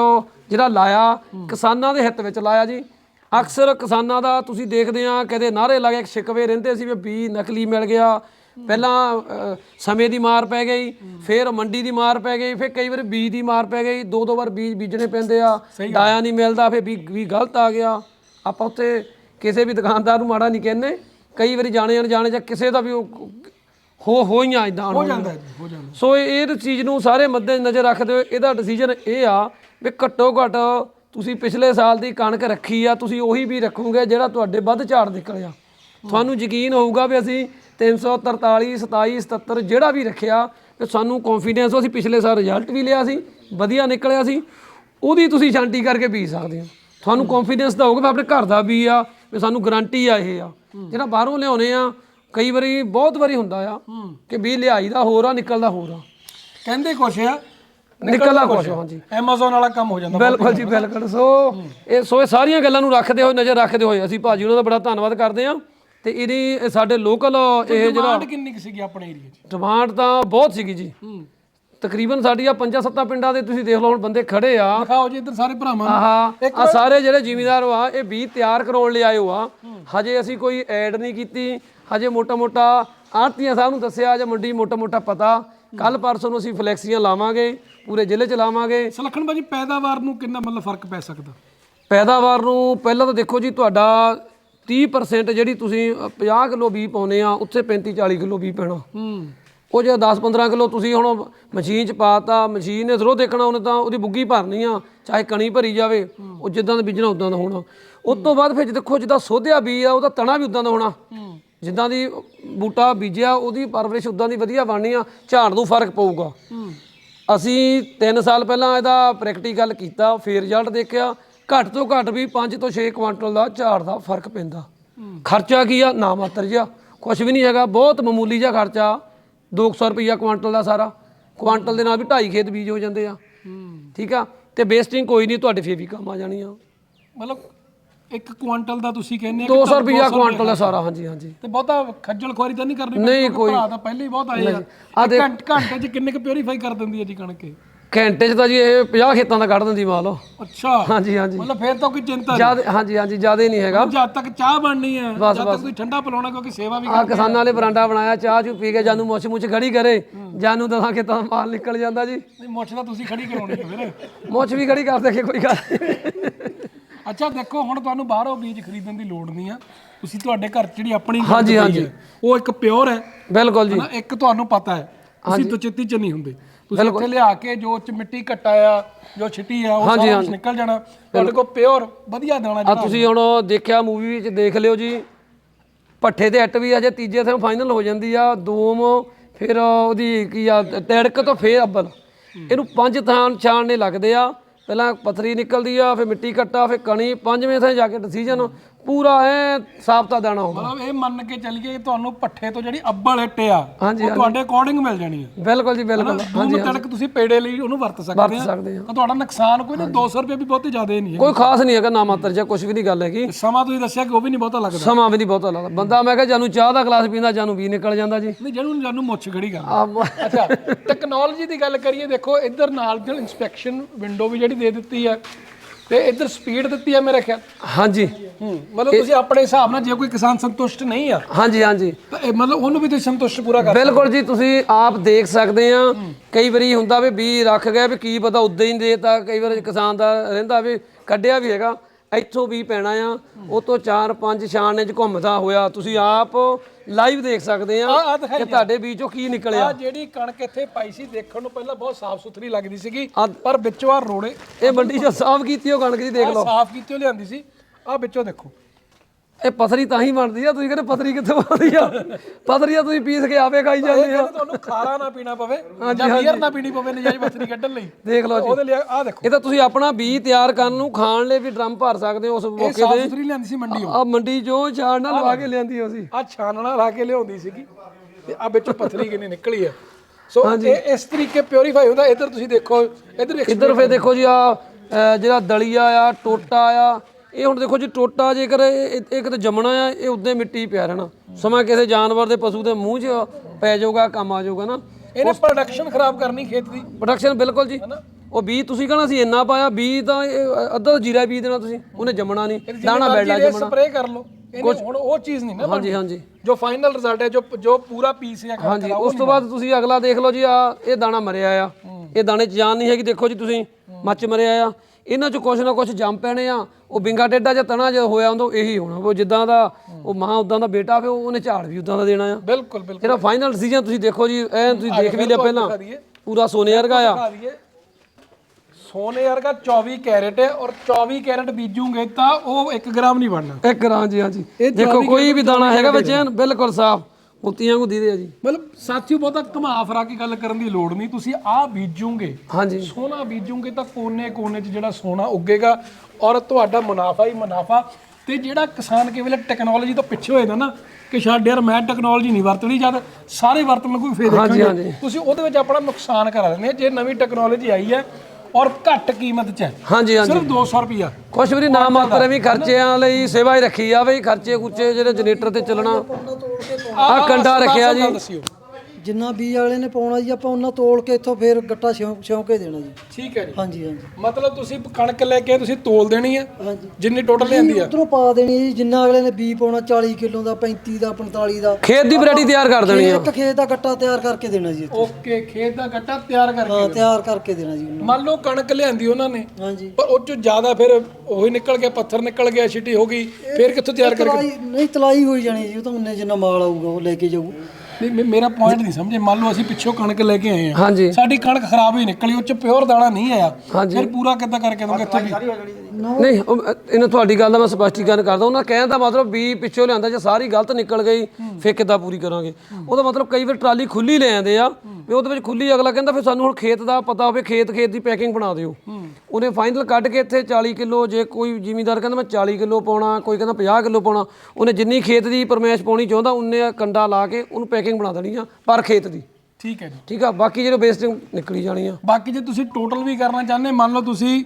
ਜਿਹੜਾ ਲਾਇਆ, ਕਿਸਾਨਾਂ ਦੇ ਹਿੱਤ ਵਿੱਚ ਲਾਇਆ ਜੀ। ਅਕਸਰ ਕਿਸਾਨਾਂ ਦਾ ਤੁਸੀਂ ਦੇਖਦੇ ਆ, ਕਦੇ ਨਾਰੇ ਲਾ ਕੇ ਸ਼ਿਕਵੇ ਰਹਿੰਦੇ ਸੀ ਵੀ ਬੀ ਨਕਲੀ ਮਿਲ ਗਿਆ। ਪਹਿਲਾਂ ਸਮੇਂ ਦੀ ਮਾਰ ਪੈ ਗਈ ਫਿਰ ਮੰਡੀ ਦੀ ਮਾਰ ਪੈ ਗਈ ਫਿਰ ਕਈ ਵਾਰ ਬੀਜ ਦੀ ਮਾਰ ਪੈ ਗਈ ਦੋ ਦੋ ਵਾਰ ਬੀਜ ਬੀਜਣੇ ਪੈਂਦੇ ਆ ਡਾਇਆ ਨਹੀਂ ਮਿਲਦਾ ਫਿਰ ਵੀ ਵੀ ਗਲਤ ਆ ਗਿਆ। ਆਪਾਂ ਉੱਥੇ ਕਿਸੇ ਵੀ ਦੁਕਾਨਦਾਰ ਨੂੰ ਮਾੜਾ ਨਹੀਂ ਕਹਿੰਦੇ। ਕਈ ਵਾਰੀ ਜਾਣੇ ਅਣਜਾਣੇ ਜਾਂ ਕਿਸੇ ਦਾ ਵੀ ਹੋ ਹੋਈਆਂ ਇਦਾਂ ਹੋ ਜਾਂਦਾ ਹੋ ਜਾਂਦਾ। ਸੋ ਇਹ ਇਹ ਚੀਜ਼ ਨੂੰ ਸਾਰੇ ਮੱਦੇ ਨਜ਼ਰ ਰੱਖਦੇ ਹੋਏ ਇਹਦਾ ਡਿਸੀਜਨ ਇਹ ਆ ਵੀ ਘੱਟੋ ਘੱਟ ਤੁਸੀਂ ਪਿਛਲੇ ਸਾਲ ਦੀ ਕਣਕ ਰੱਖੀ ਆ ਤੁਸੀਂ ਉਹੀ ਵੀ ਰੱਖੋਗੇ ਜਿਹੜਾ ਤੁਹਾਡੇ ਵੱਧ ਝਾੜ ਨਿਕਲਿਆ। ਤੁਹਾਨੂੰ ਯਕੀਨ ਹੋਊਗਾ ਵੀ ਅਸੀਂ 343 27 77 ਜਿਹੜਾ ਵੀ ਰੱਖਿਆ ਤੇ ਸਾਨੂੰ ਕੌਨਫੀਡੈਂਸ ਅਸੀਂ ਪਿਛਲੇ ਸਾਲ ਰਿਜ਼ਲਟ ਵੀ ਲਿਆ ਸੀ ਵਧੀਆ ਨਿਕਲਿਆ ਸੀ ਉਹਦੀ ਤੁਸੀਂ ਛਾਂਟੀ ਕਰਕੇ ਬੀਜ ਸਕਦੇ ਹੋ। ਤੁਹਾਨੂੰ ਕੌਨਫੀਡੈਂਸ ਤਾਂ ਹੋਊਗਾ ਵੀ ਆਪਣੇ ਘਰ ਦਾ ਬੀ ਆ ਵੀ ਸਾਨੂੰ ਗਾਰੰਟੀ ਆ ਇਹ ਆ। ਜਿਹੜਾ ਬਾਹਰੋਂ ਲਿਆਉਨੇ ਆ ਕਈ ਵਾਰੀ ਬਹੁਤ ਵਾਰੀ ਹੁੰਦਾ ਆ ਕਿ ਬੀ ਲਿਆਈ ਦਾ ਹੋਰ ਆ ਨਿਕਲਦਾ ਹੋਰ ਆ। ਕਹਿੰਦੇ ਕੁਛ ਆ ਨਿਕਲਦਾ ਕੁਛ ਆ, ਹਾਂਜੀ। ਐਮਾਜ਼ਨ ਵਾਲਾ ਕੰਮ ਹੋ ਜਾਂਦਾ ਬਿਲਕੁਲ ਜੀ ਬਿਲਕੁਲ। ਸੋ ਇਹ ਸੋ ਇਹ ਸਾਰੀਆਂ ਗੱਲਾਂ ਨੂੰ ਰੱਖਦੇ ਹੋਏ ਨਜ਼ਰ ਰੱਖਦੇ ਹੋਏ ਅਸੀਂ ਭਾਜੀ ਉਹਨਾਂ ਦਾ ਬੜਾ ਧੰਨਵਾਦ ਕਰਦੇ ਹਾਂ। ਤੇ ਇਹਦੀ ਇਹ ਸਾਡੇ ਲੋਕਲ ਇਹ ਜਿਹੜਾ ਡਿਮਾਂਡ ਕਿੰਨੀ ਕੁ ਸੀਗੀ ਆਪਣੇ ਏਰੀਆ 'ਚ? ਡਿਮਾਂਡ ਤਾਂ ਬਹੁਤ ਸੀਗੀ ਜੀ। ਤਕਰੀਬਨ ਸਾਡੀ ਆ ਪੰਜਾਂ ਸੱਤਾਂ ਪਿੰਡਾਂ ਦੇ ਤੁਸੀਂ ਦੇਖ ਲਓ ਹੁਣ ਬੰਦੇ ਖੜੇ ਆ। ਦਿਖਾਓ ਜੀ ਇੱਧਰ ਸਾਰੇ ਭਰਾਵਾਂ ਨੂੰ। ਆਹ ਆ ਸਾਰੇ ਜਿਹੜੇ ਜ਼ਿਮੀਂਦਾਰ ਆ ਇਹ ਬੀਜ ਤਿਆਰ ਕਰਾਉਣ ਲਈ ਆਏ ਹੋ ਆ। ਹਜੇ ਅਸੀਂ ਕੋਈ ਐਡ ਨਹੀਂ ਕੀਤੀ ਹਜੇ ਮੋਟਾ ਮੋਟਾ ਆੜਤੀਆਂ ਸਾਹਿਬ ਨੂੰ ਦੱਸਿਆ ਜਾਂ ਮੰਡੀ ਮੋਟਾ ਮੋਟਾ ਪਤਾ। ਕੱਲ ਪਰਸੋਂ ਨੂੰ ਅਸੀਂ ਫਲੈਕਸੀਆਂ ਲਾਵਾਂਗੇ ਪੂਰੇ ਜ਼ਿਲ੍ਹੇ ਚ ਲਾਵਾਂਗੇ। ਸਲੱਖਣ ਭਾਜੀ ਪੈਦਾਵਾਰ ਨੂੰ ਕਿੰਨਾ ਮਤਲਬ ਫ਼ਰਕ ਪੈ ਸਕਦਾ? ਪੈਦਾਵਾਰ ਨੂੰ ਪਹਿਲਾਂ ਤਾਂ ਦੇਖੋ ਜੀ ਤੁਹਾਡਾ 30% ਜਿਹੜੀ ਤੁਸੀਂ ਅ, 50 ਕਿਲੋ ਬੀ ਪਾਉਨੇ ਆ ਉੱਥੇ 35 40 ਕਿਲੋ ਬੀ ਪੈਣਾ। ਹੂੰ। ਉਹ ਜੇ 10 15 ਕਿਲੋ ਤੁਸੀਂ ਹੁਣ ਮਸ਼ੀਨ ਚ ਪਾਤਾ ਮਸ਼ੀਨ ਨੇ ਜ਼ਰੂਰ ਦੇਖਣਾ ਉਹਨੇ ਤਾਂ ਉਹਦੀ ਬੁੱਗੀ ਭਰਨੀ ਆ ਚਾਹੇ ਕਣੀ ਭਰੀ ਜਾਵੇ ਉਹ ਜਿੱਦਾਂ ਦਾ ਬੀਜਣਾ ਉਦਾਂ ਦਾ ਹੋਣਾ। ਉਸ ਤੋਂ ਬਾਅਦ ਫਿਰ ਦੇਖੋ ਜਿੱਦਾਂ ਸੋਧਿਆ ਬੀ ਆ ਉਹਦਾ ਤਣਾ ਵੀ ਉਦਾਂ ਦਾ ਹੋਣਾ। ਜਿੱਦਾਂ ਦੀ ਬੂਟਾ ਬੀਜਿਆ ਉਹਦੀ ਪਰਵਰਿਸ਼ ਉਦਾਂ ਦੀ ਵਧੀਆ ਬਣਨੀ ਆ ਝਾੜ ਨੂੰ ਫ਼ਰਕ ਪਊਗਾ। ਅਸੀਂ 3 ਸਾਲ ਪਹਿਲਾਂ ਇਹਦਾ ਪ੍ਰੈਕਟੀਕਲ ਕੀਤਾ ਫੇਰ ਰਿਜ਼ਲਟ ਦੇਖਿਆ। ਘੱਟ ਤੋਂ ਘੱਟ ਵੀ 5 ਤੋਂ 6 ਕੁਆਂਟਲ ਦਾ ਝਾੜ ਦਾ ਫ਼ਰਕ ਪੈਂਦਾ। ਖਰਚਾ ਕੀ ਆ? ਨਾ ਮਾਤਰ ਜਿਹਾ। ਕੁਝ ਵੀ ਨਹੀਂ ਹੈਗਾ। ਬਹੁਤ ਮਾਮੂਲੀ ਜਿਹਾ ਖਰਚਾ। 200 ਰੁਪਈਆ ਕੁਆਂਟਲ ਦਾ ਸਾਰਾ। ਕੁਆਂਟਲ ਦੇ ਨਾਲ ਵੀ 2.5 ਖੇਤ ਬੀਜ ਹੋ ਜਾਂਦੇ ਆ। ਠੀਕ ਆ? ਤੇ ਵੇਸਟਿੰਗ ਕੋਈ ਨਹੀਂ ਤੁਹਾਡੇ ਫੇਰ ਵੀ ਕੰਮ ਆ ਜਾਣੀ ਆ ਮਤਲਬ ਇੱਕ ਕੁਆਂਟਲ ਦਾ ਤੁਸੀਂ ਕਹਿੰਦੇ ਆ ਕਿ 200 ਰੁਪਈਆ ਕੁਆਂਟਲ ਦਾ ਸਾਰਾ ਹਾਂਜੀ ਹਾਂਜੀ। ਤੇ ਬਹੁਤਾ ਖੱਜਲ ਖੁਆਰੀ ਤਾਂ ਨਹੀਂ ਕਰਨੀ ਨਹੀਂ, ਕੋਈ- ਭਰਾ ਤਾਂ ਪਹਿਲੇ ਹੀ ਬਹੁਤ ਆਏ ਆ। ਘੰਟ- ਘੰਟੇ 'ਚ ਕਿੰਨੇ ਕੁ ਪਿਉਰੀਫਾਈ ਕਰ ਦਿੰਦੀ ਹੈ ਜੀ ਕਣਕ? ਘੰਟੇ 'ਚ ਤਾਂ ਜੀ ਇਹ 50 ਖੇਤਾਂ ਦਾ ਕੱਢ ਦਿੰਦੀ ਮਾਲ ਅੱਛਾ। ਹਾਂਜੀ ਹਾਂਜੀ। ਮਤਲਬ ਫੇਰ ਤਾਂ ਕੋਈ ਚਿੰਤਾ ਨਹੀਂ। ਜ਼ਿਆਦਾ ਹਾਂਜੀ ਹਾਂਜੀ ਜ਼ਿਆਦਾ ਨਹੀਂ ਹੈਗਾ। ਜਦ ਤੱਕ ਚਾਹ ਬਣਨੀ ਹੈ ਜਦ ਤੱਕ ਕੋਈ ਠੰਡਾ ਪਿਲਾਉਣਾ ਕਿਉਂਕਿ ਸੇਵਾ ਵੀ ਆ। ਕਿਸਾਨਾਂ ਵਾਲੇ ਬਰਾਂਡਾ ਬਣਾਇਆ ਚਾਹ ਚੂ ਪੀ ਕੇ ਜਾਨੂੰ ਮੁੱਛ ਮੁੱਛ ਖੜੀ ਕਰੇ। ਜਾਨੂੰ ਦਸਾਂ ਖੇਤਾਂ ਦਾ ਮਾਲ ਨਿਕਲ ਜਾਂਦਾ ਜੀ। ਨਹੀਂ ਮੁੱਛ ਤਾਂ ਤੁਸੀਂ ਖੜੀ ਕਰਾਉਣੀ ਹੈ ਫਿਰ। ਮੁੱਛ ਵੀ ਖੜੀ ਕਰ ਦੇ ਕੇ ਕੋਈ ਗੱਲ। ਅੱਛਾ ਦੇਖੋ ਹੁਣ ਤੁਹਾਨੂੰ ਬਾਹਰੋਂ ਬੀਜ ਖਰੀਦਣ ਦੀ ਲੋੜ ਨਹੀਂ ਆ। ਤੁਸੀਂ ਤੁਹਾਡੇ ਘਰ ਜਿਹੜੀ ਆਪਣੀ ਹਾਂਜੀ, ਹਾਂਜੀ। ਉਹ ਇੱਕ ਪਿਓਰ ਹੈ। ਬਿਲਕੁਲ ਜੀ। ਇੱਕ ਤੁਹਾਨੂੰ ਪਤਾ ਹੈ। ਤੁਸੀਂ ਦੁਚਿੱਤੀ 'ਚ ਨਹੀਂ ਹੁੰਦੇ। ਤੁਸੀਂ ਇੱਥੇ ਲਿਆ ਕੇ ਜੋ ਚ ਮਿੱਟੀ ਘਟਾਇਆ ਜੋ ਛਿੱਟੀ ਆ ਉਹ ਸਾਰਾ ਕੁਛ ਨਿਕਲ ਜਾਣਾ। ਤੁਹਾਡੇ ਕੋਲ ਪਿਓਰ ਵਧੀਆ ਦਾਣਾ ਆ ਜਿਹੜਾ ਤੁਸੀਂ ਹੁਣ ਦੇਖਿਆ ਮੂਵੀ ਵਿੱਚ ਦੇਖ ਲਿਓ ਜੀ। ਪੱਠੇ ਤੇ ਅੱਟ ਵੀ ਅਜੇ ਤੀਜੇ ਥਾਂ ਫਾਈਨਲ ਹੋ ਜਾਂਦੀ ਆ ਦੋਮ ਫਿਰ ਉਹਦੀ ਕੀ ਆ ਤੜਕ ਤੋਂ ਫੇਰ ਅੱਬਲ। ਇਹਨੂੰ ਪੰਜ ਥਾਂ ਛਾਣਨੇ ਲੱਗਦੇ ਆ। ਪਹਿਲਾਂ ਪਥਰੀ ਨਿਕਲਦੀ ਆ ਫਿਰ ਮਿੱਟੀ ਕੱਟਾ ਫਿਰ ਕਣੀ ਪੰਜਵੇਂ ਥਾਂ ਜਾ ਕੇ ਡਿਸੀਜਨ ਪੂਰਾ ਐ ਸਾਫਤਾ ਦਾਣਾ ਹੋਊਗਾ। ਮਤਲਬ ਇਹ ਮੰਨ ਕੇ ਚੱਲੀਏ ਤੁਹਾਨੂੰ ਪੱਠੇ ਤੋਂ ਜਿਹੜੀ ਅੱਬਲ ਹਾਂਜੀ, ਉਹ ਤੁਹਾਡੇ ਅਕੋਰਡਿੰਗ ਮਿਲ ਜਾਣੀ ਹੈ ਬਿਲਕੁਲ ਜੀ ਬਿਲਕੁਲ। ਦੂਮ ਤੜਕ ਤੁਸੀਂ ਪੇੜੇ ਲਈ ਉਹਨੂੰ ਵਰਤ ਸਕਦੇ ਵਰਤ ਆ। ਸਕਦੇ ਆ। ਤੁਹਾਡਾ ਨੁਕਸਾਨ ਕੋਈ ਨਹੀਂ 200 ਰੁਪਏ ਵੀ ਬਹੁਤੇ ਜ਼ਿਆਦਾ ਨਹੀਂ ਹੈ ਕੋਈ ਖਾਸ ਨਹੀਂ ਹੈਗਾ ਨਾ ਮਾਤਰ ਜਾਂ ਕੁਝ ਵੀ ਨਹੀਂ ਗੱਲ ਹੈਗੀ। ਸਮਾਂ ਤੁਸੀਂ ਦੱਸਿਆ ਕਿ ਉਹ ਵੀ ਨਹੀਂ ਬਹੁਤਾ ਲੱਗਦਾ। ਸਮਾਂ ਵੀ ਨਹੀਂ ਬਹੁਤਾ ਲੱਗਦਾ। ਬੰਦਾ ਮੈਂ ਕਿਹਾ ਜਾਨੂੰ ਚਾਹ ਦਾ ਗਲਾਸ ਪੀਂਦਾ ਜਾਨੂੰ ਵੀ ਨਿਕਲ ਜਾਂਦਾ ਜੀ। ਨਹੀਂ ਜਿਹਨੂੰ ਜਾਨੂੰ ਮੁੱਛ ਖੜੀ ਆ ਅੱਛਾ ਟੈਕਨੋਲੋਜੀ ਦੀ ਗੱਲ ਕਰੀਏ ਦੇਖੋ ਇੱਧਰ ਨਾਲ ਜਿਹੜਾ ਇਨਸਪੈਕਸ਼ਨ ਵਿੰਡੋ ਵੀ ਜਿਹੜੀ ਦੇ ਦਿੱਤੀ ਹੈ ਤੇ ਇੱਧਰ ਸਪੀਡ ਦਿੱਤੀ ਹੈ ਮੇਰੇ ਖਿਆਲ। ਹਾਂਜੀ। ਹੂੰ ਮਤਲਬ ਤੁਸੀਂ ਆਪਣੇ ਹਿਸਾਬ ਨਾਲ ਜੇ ਕੋਈ ਕਿਸਾਨ ਸੰਤੁਸ਼ਟ ਨਹੀਂ ਆ ਹਾਂਜੀ ਹਾਂਜੀ। ਤਾਂ ਇਹ ਮਤਲਬ ਉਹਨੂੰ ਵੀ ਤੁਸੀਂ ਸੰਤੁਸ਼ਟ ਪੂਰਾ ਕਰ ਬਿਲਕੁਲ ਜੀ ਤੁਸੀਂ ਆਪ ਦੇਖ ਸਕਦੇ ਆ। ਕਈ ਵਾਰੀ ਹੁੰਦਾ ਵੀ ਬੀ ਰੱਖ ਗਏ ਵੀ ਕੀ ਪਤਾ ਉਦਾਂ ਹੀ ਦੇਤਾ ਕਈ ਵਾਰ ਕਿਸਾਨ ਦਾ ਰਹਿੰਦਾ ਵੀ ਕੱਢਿਆ ਵੀ ਹੈਗਾ। ਇੱਥੋਂ ਵੀ ਪੈਣਾ ਆ ਉਹ ਤੋਂ 4-5 ਛਾਣੇ ਚ ਘੁੰਮਦਾ ਹੋਇਆ। ਤੁਸੀਂ ਆਪ ਲਾਈਵ ਦੇਖ ਸਕਦੇ ਆ ਕਿ ਤੁਹਾਡੇ ਬੀਚੋਂ ਕੀ ਨਿਕਲਿਆ। ਆ ਜਿਹੜੀ ਕਣਕ ਇੱਥੇ ਪਾਈ ਸੀ ਦੇਖਣ ਨੂੰ ਪਹਿਲਾਂ ਬਹੁਤ ਸਾਫ਼ ਸੁਥਰੀ ਲੱਗਦੀ ਸੀਗੀ ਪਰ ਵਿੱਚੋਂ ਆ ਰੋੜੇ ਇਹ ਮੰਡੀ 'ਚ ਸਾਫ਼ ਕੀਤੀ ਉਹ ਕਣਕ ਦੀ ਦੇਖ ਲਓ। ਸਾਫ਼ ਕੀਤੀ ਉਹ ਲਿਆਂਦੀ ਸੀ। ਆ ਵਿੱਚੋਂ ਦੇਖੋ। ਇਹ ਪਥਰੀ ਤਾਂ ਹੀ ਬਣਦੀ ਆ ਤੁਸੀਂ ਕਹਿੰਦੇ ਪਥਰੀ ਕਿੱਥੇ ਬਣਦੀ ਆ? ਪਥਰੀ ਆ ਤੁਸੀਂ ਪੀਸ ਕੇ ਆਪੇ ਖਾਈ ਜਾਂਦੇ ਆ। ਤੁਹਾਨੂੰ ਖਾਰਾ ਨਾ ਪੀਣਾ ਪਵੇ ਜਾਂ ਬੀਅਰ ਨਾ ਪੀਣੀ ਪਵੇ ਨਜਾਇਜ਼ ਬਸਰੀ ਕੱਢਣ ਲਈ। ਦੇਖ ਲਓ ਜੀ। ਉਹਦੇ ਲਈ ਆ ਦੇਖੋ। ਇਹ ਤਾਂ ਤੁਸੀਂ ਆਪਣਾ ਬੀ ਤਿਆਰ ਕਰਨ ਨੂੰ ਖਾਣ ਲਈ ਵੀ ਡਰਮ ਭਰ ਸਕਦੇ ਹੋ ਉਸ ਇਹ ਮੌਕੇ ਸਾਫ਼ ਤੇ। ਸੁਥਰੀ ਲਿਆਂਦੀ ਸੀ ਮੰਡੀ ਆ ਮੰਡੀ ਚੋਂ ਛਾਣ ਨਾਲ ਲਵਾ ਕੇ ਲਿਆਂਦੀ ਹੋ ਸੀ। ਆ ਛਾਨਣਾ ਲਾ ਕੇ ਲਿਆਉਂਦੀ ਸੀਗੀ। ਤੇ ਆ ਵਿੱਚੋਂ ਪਥਰੀ ਕਿੰਨੀ ਨਿਕਲੀ ਆ। ਸੋ ਇਹ ਇਸ ਤਰੀਕੇ ਪਿਉਰੀਫਾਈ ਹੁੰਦਾ ਇੱਧਰ ਤੁਸੀਂ ਦੇਖੋ ਇੱਧਰ ਇੱਧਰ ਫੇਰ ਦੇਖੋ ਜੀ ਆ ਜਿਹੜਾ ਦਲੀਆ ਆ ਟੋਟਾ ਆ ਇਹ ਹੁਣ ਦੇਖੋ ਜੀ ਟੋਟਾ ਜੇਕਰ ਇਹ ਇਹ ਕਿਤੇ ਜੰਮਣਾ ਆ ਇਹ ਉਦਾਂ ਮਿੱਟੀ ਪਿਆ ਰਹਿਣਾ। ਸਮਾਂ ਕਿਸੇ ਜਾਨਵਰ ਦੇ ਪਸ਼ੂ ਦੇ ਮੂੰਹ 'ਚ ਪੈ ਜਾਊਗਾ ਕੰਮ ਆ ਜਾਊਗਾ ਨਾ। ਇਹਨੇ ਪ੍ਰੋਡਕਸ਼ਨ ਖਰਾਬ ਕਰਨੀ ਖੇਤ ਦੀ। ਪ੍ਰੋਡਕਸ਼ਨ ਬਿਲਕੁਲ ਜੀ। ਉਹ ਬੀ ਤੁਸੀਂ ਕਹਣਾ ਸੀ ਇੰਨਾ ਪਾਇਆ ਬੀ ਤਾਂ ਅੱਧਾ ਜੀਰਾ ਬੀ ਦੇਣਾ ਤੁਸੀਂ ਉਹਨੇ ਜੰਮਣਾ ਨਹੀਂ। ਦਾਣਾ ਬੈਠਾ ਜੰਮਣਾ। ਸਪਰੇਅ ਕਰ ਲਓ। ਇਹਨੇ ਹੁਣ ਉਹ ਚੀਜ਼ ਨਹੀਂ ਨਾ ਹਾਂਜੀ ਹਾਂਜੀ। ਜੋ ਫਾਈਨਲ ਰਿਜ਼ਲਟ ਹੈ ਜੋ ਜੋ ਪੂਰਾ ਪੀਸ ਹੈ ਹਾਂਜੀ ਉਸ ਤੋਂ ਬਾਅਦ ਤੁਸੀਂ ਅਗਲਾ ਦੇਖ ਲਓ ਜੀ ਆ ਇਹ ਦਾਣਾ ਮਰਿਆ ਆ। ਇਹ ਦਾਣੇ 'ਚ ਜਾਨ ਨਹੀਂ ਹੈਗੀ ਦੇਖੋ ਜੀ ਤੁਸੀਂ ਮੱਚ ਮਰਿਆ ਆ। ਇਹਨਾਂ 'ਚ ਕੁਛ ਨਾ ਕੁਛ ਜੰਮ ਪੈਣੇ ਆ। ਉਹ ਬਿੰਗਾ ਟੇਡਾ ਜਾਂ ਤਣਾ ਜਿਹਾ ਹੋਇਆ ਹੁੰਦਾ ਇਹੀ ਹੋਣਾ। ਉਹ ਜਿੱਦਾਂ ਦਾ ਉਹ ਮਾਂ ਉਦਾਂ ਦਾ ਬੇਟਾ ਫੇ ਉਹਨੇ ਝਾੜ ਵੀ ਉਦਾਂ ਦਾ ਦੇਣਾ ਆ। ਬਿਲਕੁਲ ਬਿਲਕੁਲ। ਜਿਹੜਾ ਫਾਈਨਲ ਡਿਸੀਜਨ ਤੁਸੀਂ ਦੇਖੋ ਜੀ ਐ ਤੁਸੀਂ ਦੇਖ ਵੀ ਲਿਆ ਪਹਿਲਾਂ। ਪੂਰਾ ਸੋਨੇ ਵਰਗਾ ਆ। ਸੋਨੇ ਵਰਗਾ 24 ਕੈਰੇਟ ਹੈ ਔਰ 24 ਕੈਰੇਟ ਬੀਜੂਗੇ ਤਾਂ ਉਹ 1 ਗ੍ਰਾਮ ਨਹੀਂ ਬਣਨਾ। ਇੱਕ ਰਾਂ ਜੀ ਹਾਂਜੀ। ਇਹ ਦੇਖੋ 24 ਕੋਈ ਵੀ ਦਾਣਾ ਹੈਗਾ ਬੱਚਿਆਂ ਨੂੰ ਬਿਲਕੁਲ ਸਾਫ਼। ਮੁੱਤੀਆਂ ਨੂੰ ਦੀਦੇ ਆ ਜੀ। ਮਤਲਬ ਸਾਥੀਓ ਬਹੁਤਾ ਘੁਮਾ ਫਰਾ ਕੇ ਗੱਲ ਕਰਨ ਦੀ ਲੋੜ ਨਹੀਂ ਤੁਸੀਂ ਆਹ ਬੀਜੂਗੇ। ਹਾਂਜੀ। ਸੋਨਾ ਬੀਜੂਗੇ ਤਾਂ ਕੋਨੇ ਕੋਨੇ 'ਚ ਜਿਹੜਾ ਸੋਨਾ ਉੱਗੇਗਾ ਔਰ ਤੁਹਾਡਾ ਮੁਨਾਫਾ ਹੀ ਮੁਨਾਫਾ। ਤੇ ਜਿਹੜਾ ਕਿਸਾਨ ਕੇਵਲ ਟੈਕਨੋਲੋਜੀ ਤੋਂ ਪਿੱਛੇ ਹੋਏਗਾ ਨਾ ਕਿ ਛੱਡ ਯਾਰ ਮੈਂ ਟੈਕਨੋਲੋਜੀ ਨਹੀਂ ਵਰਤਣੀ ਜਦ ਸਾਰੇ ਵਰਤਣ ਕੋਈ ਫੇਰ ਦੇਖਾਂਗੇ। ਤੁਸੀਂ ਉਹਦੇ ਵਿੱਚ ਆਪਣਾ ਨੁਕਸਾਨ ਕਰਾ ਦਿੰਦੇ ਜੇ ਨਵੀਂ ਟੈਕਨੋਲੋਜੀ ਆਈ ਹੈ ਔਰ ਘੱਟ ਕੀਮਤ 'ਚ ਹੈ। ਹਾਂਜੀ ਹਾਂਜੀ। ਸਿਰਫ 200 ਰੁਪਿਆ ਕੁਛ ਵੀ ਨਹੀਂ ਨਾ ਮਾਤਰ ਵੀ ਖਰਚਿਆਂ ਲਈ ਸੇਵਾ ਹੀ ਰੱਖੀ ਆ ਬਈ ਖਰਚੇ ਕੁਚੇ ਜਿਹੜੇ ਜਨਰੇਟਰ ਤੇ ਚੱਲਣਾ। ਆਹ ਕੰਡਾ ਰੱਖਿਆ ਜੀ। ਜਿੰਨਾ ਬੀਜ ਵਾਲੇ ਨੇ ਪਾਉਣਾ ਜੀ ਆਪਾਂ ਉਹਨਾਂ ਤੋਲ ਕੇ ਇੱਥੋਂ ਫੇਰ ਗੱਟਾ ਸਿਉਂ ਸਿਉਂ ਕੇ ਦੇਣਾ ਜੀ। ਠੀਕ ਹੈ ਜੀ। ਹਾਂਜੀ ਹਾਂਜੀ। ਮਤਲਬ ਤੁਸੀਂ ਕਣਕ ਲੈ ਕੇ ਤੁਸੀਂ ਤੋਲ ਦੇਣੀ ਹੈ ਹਾਂਜੀ। ਜਿੰਨੀ ਟੋਟਲ ਲਿਆਂਦੀ ਆ? ਉਧਰੋਂ ਪਾ ਦੇਣੀ ਜੀ ਜਿੰਨਾ ਅਗਲੇ ਨੇ ਬੀਜ ਪਾਉਣਾ 40 ਕਿਲੋ ਦਾ 35 ਦਾ 45 ਦਾ। ਖੇਤ ਦੀ ਵੈਰਾਈਟੀ ਤਿਆਰ ਕਰ ਦੇਣੀ ਆ। ਇੱਕ ਖੇਤ ਦਾ ਗੱਟਾ ਤਿਆਰ ਕਰਕੇ ਦੇਣਾ ਜੀ। ਓਕੇ ਖੇਤ ਦਾ ਗੱਟਾ ਤਿਆਰ ਕਰਕੇ ਹਾਂ ਤਿਆਰ ਕਰਕੇ ਦੇਣਾ ਜੀ ਮੰਨ ਲਓ ਕਣਕ ਲਿਆਂਦੀ ਉਹਨਾਂ ਨੇ ਹਾਂਜੀ। ਪਰ ਉਹ ਚੋਂ ਜ਼ਿਆਦਾ ਫਿਰ ਉਹੀ ਨਿਕਲ ਗਿਆ ਪੱਥਰ ਨਿਕਲ ਗਿਆ ਛਿੱਟੀ ਹੋ ਗਈ ਫਿਰ ਕਿੱਥੋਂ ਤਿਆਰ ਕਰਕੇ ਨਹੀਂ ਤਲਾਈ ਹੋਈ ਜਾਣੀ ਜੀ ਉਹ ਤਾਂ ਉਹਨੇ ਜਿੰਨਾ ਮਾਲ ਆਊਗਾ ਉਹ ਲੈ ਕੇ ਜਾਊ। ਨਹੀਂ ਮੇ- ਮੇਰਾ ਪੁਆਇੰਟ ਨਹੀਂ ਸਮਝੇ। ਮੰਨ ਲਓ ਅਸੀਂ ਪਿੱਛੋਂ ਕਣਕ ਲੈ ਕੇ ਆਏ ਆ। ਹਾਂਜੀ। ਸਾਡੀ ਕਣਕ ਖਰਾਬ ਹੀ ਨਿਕਲੀ ਉਹ ਚ ਪਿਓਰ ਦਾਣਾ ਨਹੀਂ ਆਇਆ। ਹਾਂਜੀ। ਫਿਰ ਪੂਰਾ ਕਿੱਦਾਂ ਕਰਕੇ ਦੋਗੇ ਇੱਥੇ ਵੀ? ਨਹੀਂ ਉਹ, ਅ, ਇਹਨਾਂ ਤੁਹਾਡੀ ਗੱਲ ਦਾ ਮੈਂ ਸਪਸ਼ਟੀਕਰਨ ਕਰਦਾ ਉਹਨਾਂ ਕਹਿਣ ਦਾ ਮਤਲਬ ਵੀ ਪਿੱਛੋਂ ਲਿਆਂਦਾ ਜੇ ਸਾਰੀ ਗਲਤ ਨਿਕਲ ਗਈ ਫੇਰ ਕਿੱਦਾਂ ਪੂਰੀ ਕਰਾਂਗੇ? ਉਹਦਾ ਮਤਲਬ ਕਈ ਵਾਰ ਟਰਾਲੀ ਖੁੱਲੀ ਲੈ ਆਂਦੇ ਆ ਵੀ ਉਹਦੇ ਵਿੱਚ ਖੁੱਲੀ ਅਗਲਾ ਕਹਿੰਦਾ ਫਿਰ ਸਾਨੂੰ ਹੁਣ ਖੇਤ ਦਾ ਪਤਾ ਹੋਵੇ ਖੇਤ ਖੇਤ ਦੀ ਪੈਕਿੰਗ ਬਣਾ ਦਿਓ। ਉਹਨੇ ਫਾਈਨਲ ਕੱਢ ਕੇ ਇੱਥੇ 40 ਕਿਲੋ ਜੇ ਕੋਈ ਜ਼ਿਮੀਂਦਾਰ ਕਹਿੰਦਾ ਮੈਂ 40 ਕਿਲੋ ਪਾਉਣਾ ਕੋਈ ਕਹਿੰਦਾ 50 ਕਿਲੋ ਪਾਉਣਾ ਉਹਨੇ ਜਿੰਨੀ ਖੇਤ ਦੀ ਪਰਮੇਸ਼ ਪਾਉਣੀ ਚਾਹੁੰਦਾ ਉਹਨੇ ਕੰਡਾ ਲਾ ਕੇ ਉਹਨੂੰ ਪੈਕਿੰਗ ਬਣਾ ਦੇਣੀ ਆ ਪਰ ਖੇਤ ਦੀ। ਠੀਕ ਹੈ ਜੀ। ਠੀਕ ਆ? ਬਾਕੀ ਜਿਹੜੇ ਵੇਸਟਿੰਗ ਨਿਕਲੀ ਜਾਣੀ ਆ। ਬਾਕੀ ਜੇ ਤੁਸੀਂ ਟੋਟਲ ਵੀ ਕਰਨਾ ਚਾਹੁੰਦੇ ਮੰਨ ਲਓ ਤੁਸੀਂ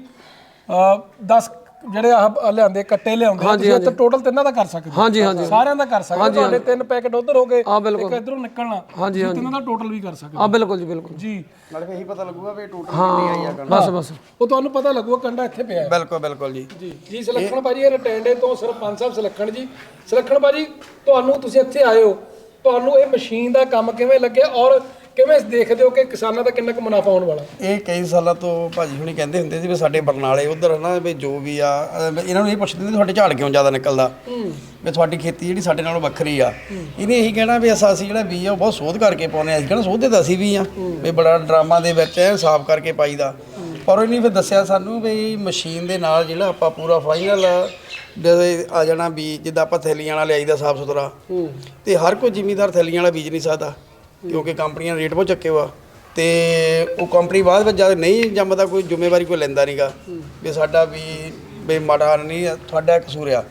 10 ਜਿਹੜੇ ਆਹ ਲਿਆਂਦੇ ਕੱਟੇ ਲਿਆਉਂਦੇ ਆ, ਤੁਸੀਂ ਉੱਥੇ ਟੋਟਲ ਤਿੰਨਾਂ ਦਾ ਕਰ ਸਕਦੇ ਹੋ। ਹਾਂਜੀ ਹਾਂਜੀ। ਸਾਰਿਆਂ ਦਾ ਕਰ ਸਕਦੇ ਹੋ। ਤੁਹਾਡੇ ਤਿੰਨ ਪੈਕੇਟ ਉਧਰ ਹੋ ਗਏ ਆ ਇੱਕ ਇਧਰੋਂ ਨਿਕਲਣਾ ਹਾਂਜੀ, ਤੁਸੀਂ ਤਿੰਨਾਂ ਦਾ ਟੋਟਲ ਵੀ ਕਰ ਸਕਦੇ ਹੋ। ਆ ਬਿਲਕੁਲ ਜੀ ਬਿਲਕੁਲ। ਜੀ। ਨਾਲੇ ਇਹੀ ਪਤਾ ਲੱਗੂਗਾ ਵੀ ਟੋਟਲ ਕਿੰਨੀ ਆਈ ਆ ਕਣਕ। ਬਸ ਬਸ। ਉਹ ਤੁਹਾਨੂੰ ਪਤਾ ਲੱਗੂਗਾ ਕੰਡਾ ਇੱਥੇ ਪਿਆ ਹੈ। ਬਿਲਕੁਲ ਬਿਲਕੁਲ ਜੀ। ਜੀ ਜੀ ਸਲੱਖਣ ਭਾਜੀ ਇਹ ਰਟੈਂਡੇ ਤੋਂ ਸਰਪੰਚ ਸਾਹਿਬ ਸਲੱਖਣ ਜੀ। ਸਲੱਖਣ ਭਾਜੀ ਤੁਹਾਨੂੰ ਤੁਸੀਂ ਇੱਥੇ ਆਏ ਹੋ। ਤੁਹਾਨੂੰ ਇਹ ਮਸ਼ੀਨ ਦਾ ਕੰਮ ਕਿਵੇਂ ਲੱਗਿਆ? ਔਰ ਕਿਵੇਂ ਦੇਖਦੇ ਹੋ ਕਿ ਕਿਸਾਨਾਂ ਦਾ ਕਿੰਨਾ ਕੁ ਮੁਨਾਫਾ ਹੋਣ ਵਾਲਾ? ਇਹ ਕਈ ਸਾਲਾਂ ਤੋਂ ਭਾਜੀ ਹੁਣੀ ਕਹਿੰਦੇ ਹੁੰਦੇ ਸੀ ਵੀ ਸਾਡੇ ਬਰਨਾਲੇ ਉਧਰ ਨਾ ਵੀ ਜੋ ਵੀ ਆ ਅਹ ਇਹਨਾਂ ਨੂੰ ਇਹ ਪੁੱਛਦੇ ਨੇ ਤੁਹਾਡੇ ਝਾੜ ਕਿਉਂ ਜ਼ਿਆਦਾ ਨਿਕਲਦਾ? ਵੀ ਤੁਹਾਡੀ ਖੇਤੀ ਜਿਹੜੀ ਸਾਡੇ ਨਾਲੋਂ ਵੱਖਰੀ ਆ। ਇਹਨੇ ਇਹੀ ਕਹਿਣਾ ਵੀ ਅਸਾਂ ਅਸੀਂ ਜਿਹੜਾ ਬੀਜ ਆ ਉਹ ਬਹੁਤ ਸੋਧ ਕਰਕੇ ਪਾਉਂਦੇ ਆ। ਅਸੀਂ ਕਹਿਣਾ ਸੋਧਦੇ ਤਾਂ ਅਸੀਂ ਵੀ ਆ। ਵੀ ਬੜਾ ਡਰਾਮਾ ਦੇ ਵਿੱਚ ਐ ਸਾਫ਼ ਕਰਕੇ ਪਾਈਦਾ। ਪਰ ਉਹਨੇ ਫਿਰ ਦੱਸਿਆ ਸਾਨੂੰ ਵੀ ਮਸ਼ੀਨ ਦੇ ਨਾਲ ਜਿਹੜਾ ਆਪਾਂ ਪੂਰਾ ਫਾਈਨਲ ਆ ਜਾਣਾ ਬੀਜ ਜਿੱਦਾਂ ਆਪਾਂ ਥੈਲੀਆਂ ਵਾਲਾ ਲਿਆਈਦਾ ਸਾਫ਼ ਸੁਥਰਾ ਤੇ ਹਰ ਕੋਈ ਜ਼ਿਮੀਦਾਰ ਥੈਲੀਆਂ ਵਾਲਾ ਬੀਜ ਨਹੀਂ ਸਕਦਾ। ਕਿਉਂਕਿ ਕੰਪਨੀਆਂ ਰੇਟ ਬਹੁਤ ਚੱਕੇ ਵਾ ਤੇ ਉਹ ਕੰਪਨੀ ਬਾਅਦ ਵਿੱਚ ਜਦ ਨਹੀਂ ਜੰਮਦਾ ਕੋਈ ਜ਼ਿੰਮੇਵਾਰੀ ਕੋਈ ਲੈਂਦਾ ਨਹੀਂਗਾ ਵੀ ਸਾਡਾ ਵੀ ਵੀ ਮਾੜਾ ਨਹੀਂ ਤੁਹਾਡਾ ਕਸੂਰ ਆ।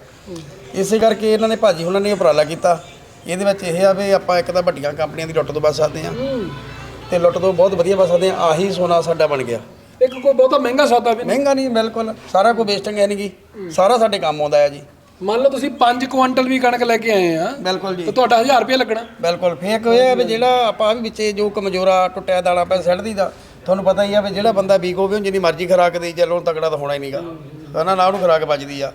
ਇਸੇ ਕਰਕੇ ਇਹਨਾਂ ਨੇ ਭਾਜੀ ਉਹਨਾਂ ਨੇ ਉਪਰਾਲਾ ਕੀਤਾ। ਇਹਦੇ ਵਿੱਚ ਇਹ ਆ ਵੀ ਆਪਾਂ ਇੱਕ ਤਾਂ ਵੱਡੀਆਂ ਕੰਪਨੀਆਂ ਦੀ ਲੁੱਟ ਤੋਂ ਬਚ ਸਕਦੇ ਆ ਤੇ ਲੁੱਟ ਤੋਂ ਬਹੁਤ ਵਧੀਆ ਬਚ ਸਕਦੇ ਆ ਆਹੀ ਸੋਨਾ ਸਾਡਾ ਬਣ ਗਿਆ। ਇੱਕ ਕੋਈ ਬਹੁਤਾ ਮਹਿੰਗਾ ਸੌਦਾ ਵੀ ਨਹੀਂ। ਮਹਿੰਗਾ ਨਹੀਂ ਬਿਲਕੁਲ ਸਾਰਾ ਕੋਈ ਵੇਸਟਿੰਗ ਹੈ ਨਹੀਂਗੀ ਸਾਰਾ ਸਾਡੇ ਕੰਮ ਆਉਂਦਾ ਹੈ ਜੀ। ਮੰਨ ਲਓ ਤੁਸੀਂ 5 ਕੁਇੰਟਲ ਵੀ ਕਣਕ ਲੈ ਕੇ ਆਏ ਆ ਬਿਲਕੁਲ ਜੀ। ਤਾਂ ਤੁਹਾਡਾ 1000 ਰੁਪਏ ਲੱਗਣਾ। ਬਿਲਕੁਲ। ਫੇਕ ਹੋਇਆ ਵੀ ਜਿਹੜਾ ਆਪਾਂ ਵੀ ਵਿੱਚੇ ਜੋ ਕਮਜ਼ੋਰਾ ਟੁੱਟਿਆ ਦਾਣਾ ਪੈ ਸੱਟ ਦੀਦਾ ਤੁਹਾਨੂੰ ਪਤਾ ਹੀ ਆ ਵੀ ਜਿਹੜਾ ਬੰਦਾ ਵੀਕ ਹੋਵੇ ਜਿੰਨੀ ਮਰਜ਼ੀ ਖਰਾਕ ਦੇਈ ਚੱਲੋ ਤਕੜਾ ਤਾਂ ਹੋਣਾ ਹੀ ਨਹੀਂਗਾ। ਹਨਾ ਨਾ ਉਹਨੂੰ ਖਰਾਕ ਵੱਜਦੀ ਆ।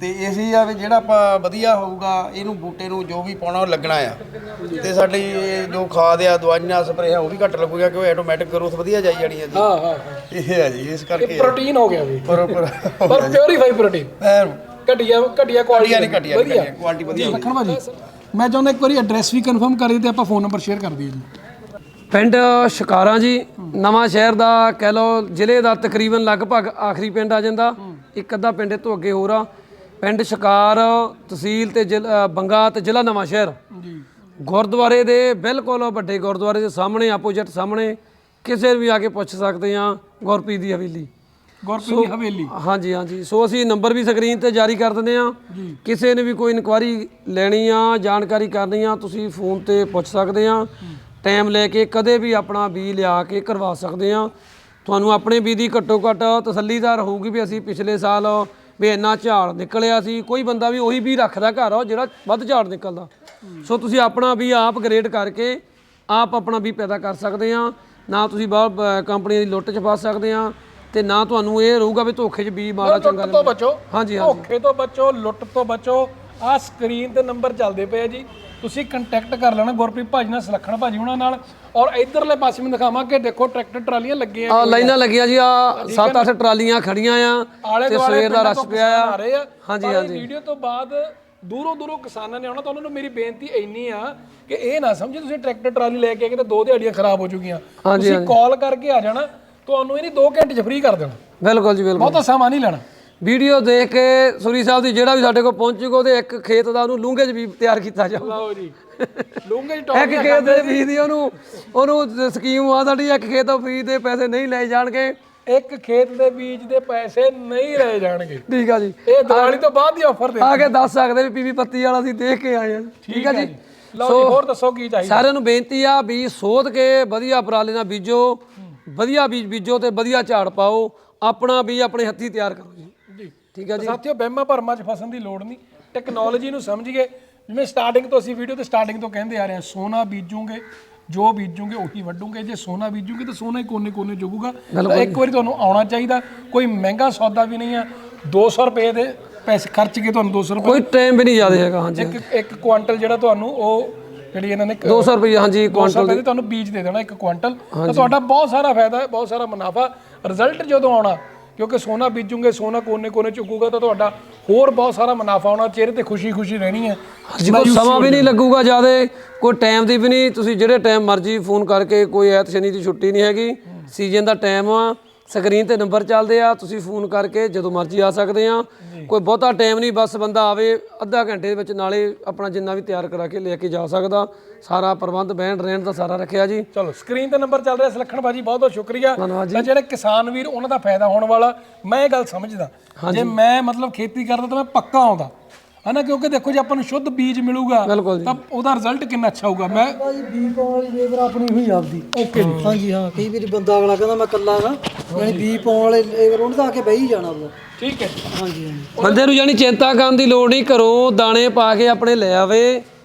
ਤੇ ਇਸੇ ਆ ਵੀ ਜਿਹੜਾ ਆਪਾਂ ਵਧੀਆ ਹੋਊਗਾ ਇਹਨੂੰ ਬੂਟੇ ਨੂੰ ਜੋ ਵੀ ਪਾਉਣਾ ਉਹ ਲੱਗਣਾ ਆ। ਤੇ ਸਾਡੀ ਜੋ ਖਾਦ ਆ ਦਵਾਈਆਂ ਸਪਰੇਆਂ ਉਹ ਵੀ ਘੱਟ ਲੱਗੂਗਾ ਕਿ ਉਹ ਆਟੋਮੈਟਿਕ ਗਰੋਥ ਵਧੀਆ ਜਾਈ ਜਾਣੀ ਹੈ ਜੀ। ਹਾਂ ਹਾਂ ਇਹ ਹੈ ਜੀ ਇਸ ਕਰਕੇ ਪ੍ਰੋਟੀਨ ਹੋ ਗਿਆ ਪਰ ਪਰ ਪਰ ਪਿਓਰੀਫਾਈ ਪ੍ਰੋਟੀਨ ਘਟੀਆ ਘਟੀਆ ਕੁਆਲਿਟੀ ਨਹੀਂ ਘਟੀਆ ਨਹੀਂ ਘਟੀਆ ਕੁਆਲਿਟੀ ਵਧੀਆ ਲਖਣ ਭਾਜੀ। ਮੈਂ ਚਾਹੁੰਦਾ ਇੱਕ ਵਾਰੀ ਐਡਰੈਸ ਵੀ ਕਨਫਰਮ ਕਰੀਏ ਤੇ ਆਪਾਂ ਫੋਨ ਨੰਬਰ ਸ਼ੇਅਰ ਕਰ ਦਈਏ ਜੀ। ਪਿੰਡ ਸ਼ਿਕਾਰਾ ਜੀ ਨਵਾਂ ਸ਼ਹਿਰ ਦਾ ਕਹਿ ਲਓ ਜ਼ਿਲ੍ਹੇ ਦਾ ਤਕਰੀਬਨ ਲਗਭਗ ਆਖਰੀ ਪਿੰਡ ਆ ਜਾਂਦਾ। ਇੱਕ ਅੱਧਾ ਪਿੰਡ ਇਹ ਤੋਂ ਅੱਗੇ ਹੋਰ ਆ। ਪਿੰਡ ਸ਼ਿਕਾਰ ਤਹਿਸੀਲ ਤੇ ਜ਼ਿਲ੍ਹਾ- ਅ, ਬੰਗਾ ਤੇ ਜ਼ਿਲ੍ਹਾ ਨਵਾਂ ਸ਼ਹਿਰ। ਜੀ। ਗੁਰਦੁਆਰੇ ਦੇ ਬਿਲਕੁਲ ਵੱਡੇ ਗੁਰਦੁਆਰੇ ਦੇ ਸਾਹਮਣੇ ਆਪੋਜੀਟ ਸਾਹਮਣੇ। ਕਿਸੇ ਨੂੰ ਵੀ ਆ ਕੇ ਪੁੱਛ ਸਕਦੇ ਆ ਗੁਰਪ੍ਰੀਤ ਦੀ ਹਵੇਲੀ। ਗੁਰਪ੍ਰੀਤ ਦੀ ਹਵੇਲੀ। ਹਾਂਜੀ ਹਾਂਜੀ। ਸੋ ਅਸੀਂ ਨੰਬਰ ਵੀ ਸਕਰੀਨ ਤੇ ਜਾਰੀ ਕਰ ਦਿੰਦੇ ਆ ਕਿਸੇ ਨੇ ਵੀ ਕੋਈ ਇਨਕੁਆਰੀ ਲੈਣੀ ਆ ਜਾਣਕਾਰੀ ਕਰਨੀ ਆ ਤੁਸੀਂ ਫੋਨ ਤੇ ਪੁੱਛ ਸਕਦੇ ਆ। ਟਾਈਮ ਲੈ ਕੇ ਕਦੇ ਵੀ ਆਪਣਾ ਬੀ ਲਿਆ ਕੇ ਕਰਵਾ ਸਕਦੇ ਆ। ਤੁਹਾਨੂੰ ਆਪਣੇ ਬੀ ਦੀ ਘੱਟੋ ਘੱਟ ਤਸੱਲੀਦਾਰ ਹੋਊਗੀ ਵੀ ਅਸੀਂ ਪਿਛਲੇ ਸਾਲ ਵੀ ਇੰਨਾ ਝਾੜ ਨਿਕਲਿਆ ਸੀ। ਕੋਈ ਬੰਦਾ ਵੀ ਉਹੀ ਵੀ ਰੱਖਦਾ ਘਰ ਜਿਹੜਾ ਵੱਧ ਝਾੜ ਨਿਕਲਦਾ। ਸੋ ਤੁਸੀਂ ਆਪਣਾ ਵੀ ਆਪ ਗ੍ਰੇਡ ਕਰਕੇ ਆਪ ਆਪਣਾ ਵੀ ਪੈਦਾ ਕਰ ਸਕਦੇ ਆ। ਨਾ ਤੁਸੀਂ ਬਾਹਰ ਕੰਪਨੀ ਦੀ ਲੁੱਟ 'ਚ ਫਸ ਸਕਦੇ ਆ। ਤੇ ਨਾ ਤੁਹਾਨੂੰ ਇਹ ਰਹੂਗਾ ਵੀ ਧੋਖੇ 'ਚ ਬੀ ਮਾੜਾ ਚੰਗਾ ਲੁੱਟ ਤੋਂ ਬਚੋ। ਹਾਂਜੀ ਹਾਂਜੀ। ਧੋਖੇ ਤੋਂ ਬਚੋ ਲੁੱਟ ਤੋਂ ਬਚੋ। ਆਹ ਸਕਰੀਨ ਤੇ ਨੰਬਰ ਚੱਲਦੇ ਪਏ ਆ ਜੀ। ਤੁਸੀਂ ਕੰਟੈਕਟ ਕਰ ਲੈਣਾ ਗੁਰਪ੍ਰੀਤ ਭਾਜੀ ਨਾਲ ਸਲੱਖਣ ਭਾਜੀ ਉਹਨਾਂ ਨਾਲ। ਔਰ ਇਧਰਲੇ ਪਾਸੇ ਮੈਂ ਦਿਖਾਵਾਂ ਕਿ ਦੇਖੋ ਟਰੈਕਟਰ ਟਰਾਲੀਆਂ ਲੱਗੀਆਂ ਆ ਲਾਈਨਾਂ ਲੱਗੀਆਂ ਜੀ ਆ 7-8 ਟਰਾਲੀਆਂ ਖੜੀਆਂ ਆ ਆਲੇ ਤੇ ਦੁਆਲੇ ਸਵੇਰ ਦਾ ਪਿੰਡਾਂ ਰਸ਼ ਤੋਂ ਪਿਆ ਕਿਸਾਨ ਆ ਆ ਰਹੇ ਆ। ਹਾਂਜੀ ਪਰ ਇਹ ਹਾਂਜੀ। ਵੀਡੀਓ ਤੋਂ ਬਾਅਦ ਦੂਰੋਂ ਦੂਰੋਂ ਕਿਸਾਨਾਂ ਨੇ ਆਉਣਾ ਤਾਂ ਉਹਨਾਂ ਨੂੰ ਮੇਰੀ ਬੇਨਤੀ ਇੰਨੀ ਆ ਕਿ ਇਹ ਨਾ ਸਮਝੋ ਤੁਸੀਂ ਟਰੈਕਟਰ ਟਰਾਲੀ ਲੈ ਕੇ ਆਏ ਕਿ ਤੇ ਦੋ ਦਿਹਾੜੀਆਂ ਖਰਾਬ ਹੋ ਜੂਗੀਆਂ ਤੁਸੀਂ ਕਾਲ ਕਰਕੇ ਆ ਜਾਣਾ ਤੁਹਾਨੂੰ ਇਹਨੇ 2 ਘੰਟੇ ਚ ਫ੍ਰੀ ਕਰ ਦੇਣਾ। ਬਿਲਕੁਲ ਜੀ ਬਿਲਕੁਲ। ਬਹੁਤਾ ਸਮਾਂ ਨਹੀਂ ਲੈਣਾ। ਵੀਡੀਓ ਦੇਖ ਕੇ ਸੁਰੀ ਸਾਹਿਬ ਦੀ ਜਿਹੜਾ ਵੀ ਸਾਡੇ ਕੋਲ ਪਹੁੰਚੂਗਾ ਉਹਦੇ ਇੱਕ ਖੇਤ ਦਾ ਉਹਨੂੰ ਲੂੰਗੇ 'ਚ ਵੀ ਤਿਆਰ ਕੀਤਾ ਜਾਊਗਾ। ਲਓ ਜੀ। ਲੂੰਗੇ ਜੀ ਇੱਕ ਖੇਤ ਦੇ ਬੀਜ ਦੀ ਉਹਨੂੰ ਉਹਨੂੰ ਸਕੀਮ ਆ ਸਾਡੀ ਇੱਕ ਖੇਤ ਤੋਂ ਫ੍ਰੀ ਦੇ ਪੈਸੇ ਨਹੀਂ ਲਏ ਜਾਣਗੇ। ਇੱਕ ਖੇਤ ਦੇ ਬੀਜ ਦੇ ਪੈਸੇ ਨਹੀਂ ਲਏ ਜਾਣਗੇ। ਠੀਕ ਆ ਜੀ। ਇਹ ਦੀਵਾਲੀ ਤੋਂ ਬਾਅਦ ਦੀ ਆਫਰ ਦੇ ਆ ਕੇ ਦੱਸ ਸਕਦੇ ਵੀ ਪੀਵੀ ਪੱਤੀ ਵਾਲਾ ਅਸੀਂ ਦੇਖ ਕੇ ਆਏ ਆ। ਠੀਕ ਆ ਜੀ। ਲਓ ਜੀ ਹੋਰ ਦੱਸੋ ਕੀ ਚਾਹੀਦਾ। ਸਾਰਿਆਂ ਨੂੰ ਬੇਨਤੀ ਆ ਵੀ ਸੋਧ ਕੇ ਵਧੀਆ ਉਪਰਾਲੇ ਨਾਲ ਬੀਜੋ। ਵਧੀਆ ਬੀਜ ਬੀਜੋ ਤੇ ਵਧੀਆ ਝਾੜ ਪਾਓ ਆਪਣਾ ਬੀਜ ਆਪਣੇ ਹੱਥੀ ਤਿਆਰ ਕਰੋ ਜੀ। ਜੀ। ਠੀਕ ਆ ਜੀ। ਸਾਥੀਓ ਵਹਿਮਾਂ ਭਰਮਾਂ 'ਚ ਫਸਣ ਦੀ ਲੋੜ ਨਹੀਂ। ਟੈਕਨੋਲੋਜੀ ਨੂੰ ਸਮਝੀਏ ਜਿਵੇਂ ਸਟਾਰਟਿੰਗ ਤੋਂ ਅਸੀਂ ਵੀਡੀਓ ਤੇ ਸਟਾਰਟਿੰਗ ਤੋਂ ਕਹਿੰਦੇ ਆ ਰਹੇ ਹਾਂ ਸੋਨਾ ਬੀਜੂਗੇ ਜੋ ਬੀਜੂਗੇ ਉਹੀ ਵੱਢੂਗੇ। ਜੇ ਸੋਨਾ ਬੀਜੂਗੇ ਤਾਂ ਸੋਨਾ ਹੀ ਕੋਨੇ ਕੋਨੇ ਚੁਗੂਗਾ ਤਾਂ ਇੱਕ ਵਾਰੀ ਤੁਹਾਨੂੰ ਆਉਣਾ ਚਾਹੀਦਾ। ਕੋਈ ਮਹਿੰਗਾ ਸੌਦਾ ਵੀ ਨਹੀਂ ਆ। 200 ਰੁਪਏ ਦੇ ਪੈਸੇ ਖਰਚ ਕੇ ਤੁਹਾਨੂੰ 200 ਰੁਪਏ ਕੋਈ ਟਾਈਮ ਵੀ ਨਹੀਂ ਜ਼ਿਆਦਾ ਹੈਗਾ ਹਾਂਜੀ ਇੱਕ ਇੱਕ ਕੁਆਂਟਲ ਜਿਹੜਾ ਤੁਹਾਨੂੰ ਉਹ ਜਿਹੜੀ ਇਹਨਾਂ ਨੇ 200 ਰੁਪਏ ਹਾਂਜੀ 200 ਕੁਆਂਟਲ ਦੇ ਤੁਹਾਨੂੰ ਬੀਜ ਦੇ ਦੇਣਾ ਇੱਕ ਕੁਆਂਟਲ। ਤਾਂ ਤੁਹਾਡਾ ਬਹੁਤ ਸਾਰਾ ਫਾਇਦਾ ਹੈ ਬਹੁਤ ਸਾਰਾ ਮੁਨਾਫਾ। ਰਿਜ਼ਲਟ ਜਦੋਂ ਆਉਣਾ ਕਿਉਂਕਿ ਸੋਨਾ ਬੀਜੂਗੇ ਸੋਨਾ ਕੋਨੇ ਕੋਨੇ ਚੁੱਕੂਗਾ ਤਾਂ ਤੁਹਾਡਾ ਹੋਰ ਬਹੁਤ ਸਾਰਾ ਮੁਨਾਫਾ ਆਉਣਾ ਚਿਹਰੇ ਤੇ ਖੁਸ਼ੀ ਖੁਸ਼ੀ ਰਹਿਣੀ ਹੈ। ਕੋਈ ਸਮਾਂ ਵੀ ਨਹੀਂ ਲੱਗੂਗਾ ਜ਼ਿਆਦਾ ਕੋਈ ਟਾਈਮ ਦੀ ਵੀ ਨਹੀਂ। ਤੁਸੀਂ ਜਿਹੜੇ ਟਾਈਮ ਮਰਜ਼ੀ ਫੋਨ ਕਰਕੇ ਕੋਈ ਐਤ ਸ਼ਨੀ ਦੀ ਛੁੱਟੀ ਨਹੀਂ ਹੈਗੀ। ਸੀਜ਼ਨ ਦਾ ਟਾਈਮ ਆ। ਸਕਰੀਨ ਤੇ ਨੰਬਰ ਚੱਲਦੇ ਆ ਤੁਸੀਂ ਫੋਨ ਕਰਕੇ ਜਦੋਂ ਮਰਜ਼ੀ ਆ ਸਕਦੇ ਆ। ਕੋਈ ਬਹੁਤਾ ਟਾਈਮ ਨਹੀਂ ਬਸ ਬੰਦਾ ਆਵੇ ਅੱਧਾ ਘੰਟੇ ਦੇ ਵਿੱਚ ਨਾਲੇ ਆਪਣਾ ਜਿੰਨਾ ਵੀ ਤਿਆਰ ਕਰਾ ਕੇ ਲੈ ਕੇ ਜਾ ਸਕਦਾ। ਸਾਰਾ ਪ੍ਰਬੰਧ ਬਹਿਣ ਰਹਿਣ ਦਾ ਸਾਰਾ ਰੱਖਿਆ ਜੀ। ਚਲੋ ਸਕਰੀਨ ਤੇ ਨੰਬਰ ਚੱਲ ਰਿਹਾ ਸਲੱਖਣ ਬਾਜੀ ਬਹੁਤ ਬਹੁਤ ਸ਼ੁਕਰੀਆ। ਤਾਂ ਜਿਹੜੇ ਕਿਸਾਨ ਵੀਰ ਉਹਨਾਂ ਦਾ ਫਾਇਦਾ ਹੋਣ ਵਾਲਾ ਮੈਂ ਇਹ ਗੱਲ ਸਮਝਦਾ। ਜੇ ਮੈਂ ਮਤਲਬ ਖੇਤੀ ਕਰਦਾ ਤਾਂ ਮੈਂ ਪੱਕਾ ਆਉਂਦਾ। ਹਨਾ ਕਿਉਂਕਿ ਦੇਖੋ ਜੇ ਆਪਾਂ ਨੂੰ ਸ਼ੁੱਧ ਬੀਜ ਮਿਲੂਗਾ ਬਿਲਕੁਲ ਜੀ। ਤਾਂ ਉਹਦਾ ਰਿਜ਼ਲਟ ਕਿੰਨਾ ਅੱਛਾ ਹੋਊਗਾ? ਮੈਂ ਭਾਜੀ ਬੀ ਪਾਉਣ ਵਾਲੀ ਲੇਬਰ ਆਪਣੀ ਹੋਈ ਆਪਦੀ। ਓਕੇ ਜੀ। ਹਾਂਜੀ ਹਾਂ ਕਈ ਵਾਰੀ ਬੰਦਾ ਅਗਲਾ ਕਹਿੰਦਾ ਮੈਂ ਇਕੱਲਾ ਗਾ ਯਾਨੀ ਬੀ ਪਾਉਣ ਵਾਲੇ ਲੇਬਰ ਉਹਨਾਂ ਦਾ ਆ ਕੇ ਬਹਿ ਹੀ ਜਾਣਾ ਉਹਦਾ ਠੀਕ ਹੈ। ਹਾਂਜੀ ਹਾਂਜੀ। ਬੰਦੇ ਨੂੰ ਜਾਨੀ ਚਿੰਤਾ ਕਰਨ ਦੀ ਲੋੜ ਨਹੀਂ ਘਰੋਂ ਦਾਣੇ ਪਾ ਕੇ ਆਪਣੇ ਲੈ ਆਵੇ।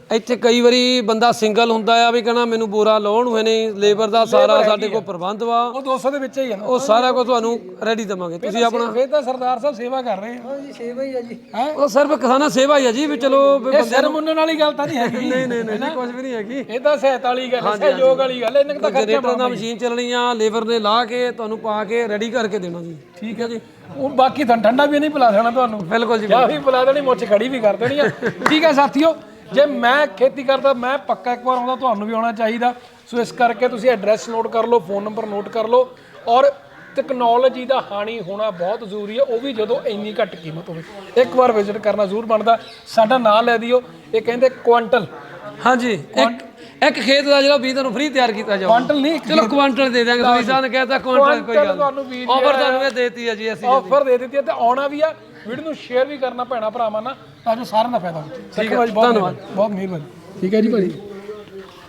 ਇੱਥੇ ਕਈ ਵਾਰੀ ਬੰਦਾ ਸਿੰਗਲ ਹੁੰਦਾ ਆ ਵੀ ਕਹਣਾ ਮੈਨੂੰ ਬੋਰਾ ਲਾਉਣ ਹੋਏ ਨਹੀਂ ਲੇਬਰ ਦਾ ਸਾਰਾ ਸਾਡੇ ਕੋਲ ਪ੍ਰਬੰਧ ਵਾ। ਉਹ 200 ਦੇ ਵਿੱਚ ਹੀ ਹੈ ਨਾ। ਉਹ ਸਾਰਾ ਕੁਝ ਤੁਹਾਨੂੰ ਰੈਡੀ ਦਵਾਂਗੇ। ਤੁਸੀਂ ਆਪਣਾ ਫੇਰ ਤਾਂ ਸਰਦਾਰ ਸਾਹਿਬ ਸੇਵਾ ਕਰ ਰਹੇ ਆ। ਹਾਂਜੀ ਸੇਵਾ ਹੀ ਆ ਜੀ। ਉਹ ਸਿਰਫ ਕਿਸਾਨਾਂ ਸੇਵਾ ਹੀ ਆ ਜੀ ਵੀ ਚਲੋ ਇਹ ਸਿਰ ਮੁੰਨਣ ਵਾਲੀ ਗੱਲ ਤਾਂ ਨਹੀਂ ਹੈਗੀ। ਨਹੀਂ ਨਹੀਂ ਨਹੀਂ ਕੁਝ ਵੀ ਨਹੀਂ ਹੈਗੀ। ਇਹ ਤਾਂ ਸਹਾਇਤਾ ਵਾਲੀ ਗੱਲ ਹੈ ਸਹਿਯੋਗ ਵਾਲੀ ਗੱਲ ਹੈ ਇਹਨਾਂ ਦਾ ਖਰਚਾ ਨਾਲ ਮਸ਼ੀਨ ਚੱਲਣੀ ਆ ਲੇਬਰ ਨੇ ਲਾ ਕੇ ਤੁਹਾਨੂੰ ਪਾ ਕੇ ਰੈਡੀ ਕਰਕੇ ਦੇਣਾ ਜੀ। ਠੀਕ ਹੈ ਜੀ। ਉਹ ਬਾਕੀ ਤਾਂ ਠੰਡਾ ਵੀ ਨਹੀਂ ਪਿਲਾ ਦੇਣਾ ਤੁਹਾਨੂੰ। ਬਿਲਕੁਲ ਜੀ ਜਾਂ ਵੀ ਪਿਲਾ ਦੇਣੀ ਮੁੱਛ ਖੜੀ ਵੀ ਕਰ ਦੇਣੀ ਆ। ਠੀਕ ਹੈ ਸਾਥੀਓ ਜੇ ਮੈਂ ਖੇਤੀ ਕਰਦਾ ਮੈਂ ਪੱਕਾ ਇੱਕ ਵਾਰ ਆਉਂਦਾ ਤੁਹਾਨੂੰ ਵੀ ਆਉਣਾ ਚਾਹੀਦਾ। ਸੋ ਇਸ ਕਰਕੇ ਤੁਸੀਂ ਐਡਰੈਸ ਨੋਟ ਕਰ ਲਓ ਫੋਨ ਨੰਬਰ ਨੋਟ ਕਰ ਲਓ। ਔਰ ਟੈਕਨੋਲੋਜੀ ਦਾ ਹਾਨੀ ਹੋਣਾ ਬਹੁਤ ਜ਼ਰੂਰੀ ਹੈ ਉਹ ਵੀ ਜਦੋਂ ਇੰਨੀ ਘੱਟ ਕੀਮਤ ਹੋਵੇ। ਇੱਕ ਵਾਰ ਵਿਜ਼ਿਟ ਕਰਨਾ ਜ਼ਰੂਰ ਬਣਦਾ। ਸਾਡਾ ਨਾਮ ਲੈ ਦਿਓ ਇਹ ਕਹਿੰਦੇ ਕੁਆਂਟਲ। ਹਾਂਜੀ ਇੱਕ ਇੱਕ ਖੇਤ ਦਾ ਜਿਹੜਾ ਬੀਜ ਤੁਹਾਨੂੰ ਫ੍ਰੀ ਤਿਆਰ ਕੀਤਾ ਜਾਊਗਾ। ਕੁਆਂਟਲ ਨਹੀਂ ਚਲੋ ਕੁਆਂਟਲ ਦੇ ਦਾਂਗੇ ਤੁਸੀਂ ਸਾਹਿਬ ਨੇ ਕਹਿਤਾ ਕੁਆਂਟਲ ਕੋਈ ਗੱਲ ਤੁਹਾਨੂੰ ਬੀਜ ਆਫਰ ਤੁਹਾਨੂੰ ਇਹ ਦੇਤੀ ਆ ਜੀ ਅਸੀਂ ਆਫਰ ਦੇ ਦਿੱਤੀ ਹੈ ਤੇ ਆਉਣਾ ਵੀ ਆ। ਵੀਡੀਓ ਨੂੰ ਸ਼ੇਅਰ ਵੀ ਕਰਨਾ ਭੈਣਾ ਭਰਾਵਾਂ ਨਾਲ ਤਾਂ ਜੋ ਸਾਰਿਆਂ ਦਾ ਫਾਇਦਾ ਹੋਵੇ। ਠੀਕ ਹੈ ਬਹੁਤ ਧੰਨਵਾਦ। ਬਹੁਤ ਮਿਹਰਬਾਨੀ। ਠੀਕ ਹੈ ਜੀ ਭਾਜੀ।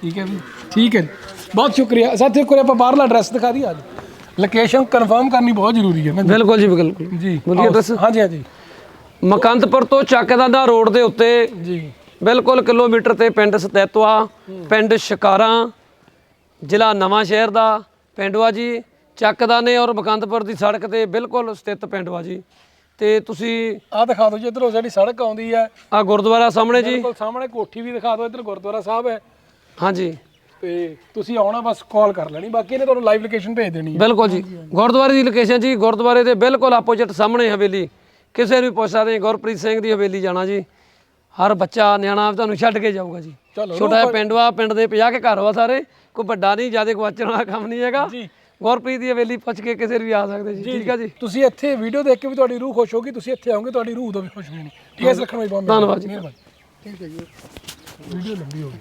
ਠੀਕ ਹੈ ਜੀ। ਠੀਕ ਹੈ ਬਹੁਤ ਸ਼ੁਕਰੀਆ। ਸਾਥੀਓ ਕੋਈ ਆਪਾਂ ਬਾਹਰਲਾ ਐਡਰੈਸ ਦਿਖਾ ਦਈਏ ਅੱਜ। ਲੋਕੇਸ਼ਨ ਕਨਫਰਮ ਕਰਨੀ ਬਹੁਤ ਜ਼ਰੂਰੀ ਹੈ। ਨਾ ਬਿਲਕੁਲ ਜੀ ਬਿਲਕੁਲ। ਜੀ। ਵਧੀਆ ਐਡਰੈਸ ਹਾਂਜੀ ਹਾਂਜੀ। ਮਕੰਦਪੁਰ ਤੋਂ ਚੱਕਦਾਦਾ ਰੋਡ ਦੇ ਉੱਤੇ ਜੀ। ਬਿਲਕੁਲ ਕਿਲੋਮੀਟਰ ਤੇ ਪਿੰਡ ਸਤੈਤਵਾ ਪਿੰਡ ਸ਼ਿਕਾਰਾਂ ਜ਼ਿਲ੍ਹਾ ਨਵਾਂ ਸ਼ਹਿਰ ਦਾ ਪਿੰਡਵਾ ਜੀ। ਚੱਕਦਾਨੇ ਔਰ ਮਕੰਦਪੁਰ ਦੀ ਸੜਕ ਤੇ ਬਿਲਕੁਲ ਸਥਿਤ ਪਿੰਡਵਾ ਜੀ। ਤੇ ਤੁਸੀਂ ਆਹ ਦਿਖਾ ਦਿਓ ਜੀ ਇਧਰੋਂ ਜਿਹੜੀ ਸੜਕ ਆਉਂਦੀ ਹੈ। ਆ ਗੁਰਦੁਆਰਾ ਸਾਹਮਣੇ ਜੀ। ਬਿਲਕੁਲ ਸਾਹਮਣੇ ਕੋਠੀ ਵੀ ਦਿਖਾ ਦਿਓ ਇੱਧਰ ਗੁਰਦੁਆਰਾ ਸਾਹਿਬ ਹੈ। ਹਾਂਜੀ। ਤੇ ਤੁਸੀਂ ਆਉਣਾ ਬਸ ਕਾਲ ਕਰ ਲੈਣੀ ਬਾਕੀ ਇਹਨੇ ਤੁਹਾਨੂੰ ਲਾਈਵ ਲੋਕੇਸ਼ਨ ਭੇਜ ਦੇਣੀ ਹੈ। ਬਿਲਕੁਲ ਜੀ। ਗੁਰਦੁਆਰੇ ਦੀ ਲੋਕੇਸ਼ਨ ਜੀ ਗੁਰਦੁਆਰੇ ਦੇ ਬਿਲਕੁਲ ਆਪੋਜ਼ਿਟ ਸਾਹਮਣੇ ਹਵੇਲੀ। ਕਿਸੇ ਨੂੰ ਵੀ ਪੁੱਛ ਸਕਦੇ ਗੁਰਪ੍ਰੀਤ ਸਿੰਘ ਦੀ ਹਵੇਲੀ ਜਾਣਾ ਜੀ। ਹਰ ਬੱਚਾ ਨਿਆਣਾ ਤੁਹਾਨੂੰ ਛੱਡ ਕੇ ਜਾਊਗਾ ਜੀ। ਚਲੋ, ਛੋਟਾ ਜਿਹਾ ਪਿੰਡ ਵਾ ਪਿੰਡ ਦੇ 50 ਕੇ ਘਰ ਵਾ ਸਾਰੇ। ਕੋਈ ਵੱਡਾ ਨਹੀਂ ਜ਼ਿਆਦਾ ਗਵਾਚਣ ਵਾਲਾ ਕੰਮ ਨਹੀਂ ਹੈਗਾ। ਜੀ। ਗੁਰਪ੍ਰੀਤ ਦੀ ਹਵੇਲੀ ਪੁੱਛ ਕੇ ਕਿਸੇ ਨੂੰ ਵੀ ਆ ਸਕਦੇ ਜੀ ਠੀਕ ਆ ਜੀ? ਤੁਸੀਂ ਇੱਥੇ ਵੀਡੀਓ ਦੇਖ ਕੇ ਵੀ ਤੁਹਾਡੀ ਰੂਹ ਖੁਸ਼ ਹੋਗੀ ਤੁਸੀਂ ਇੱਥੇ ਆਓਗੇ ਤੁਹਾਡੀ ਰੂਹ ਉਦੋਂ ਵੀ ਖੁਸ਼ ਹੋਣੀ। ਠੀਕ ਹੈ ਬਹੁਤ ਧੰਨਵਾਦ ਜੀ। ਮਿਹਰਬਾਨੀ। ਠੀਕ ਹੈ ਜੀ। ਵੀਡੀਓ ਲੰਬੀ ਹੋ ਗਈ।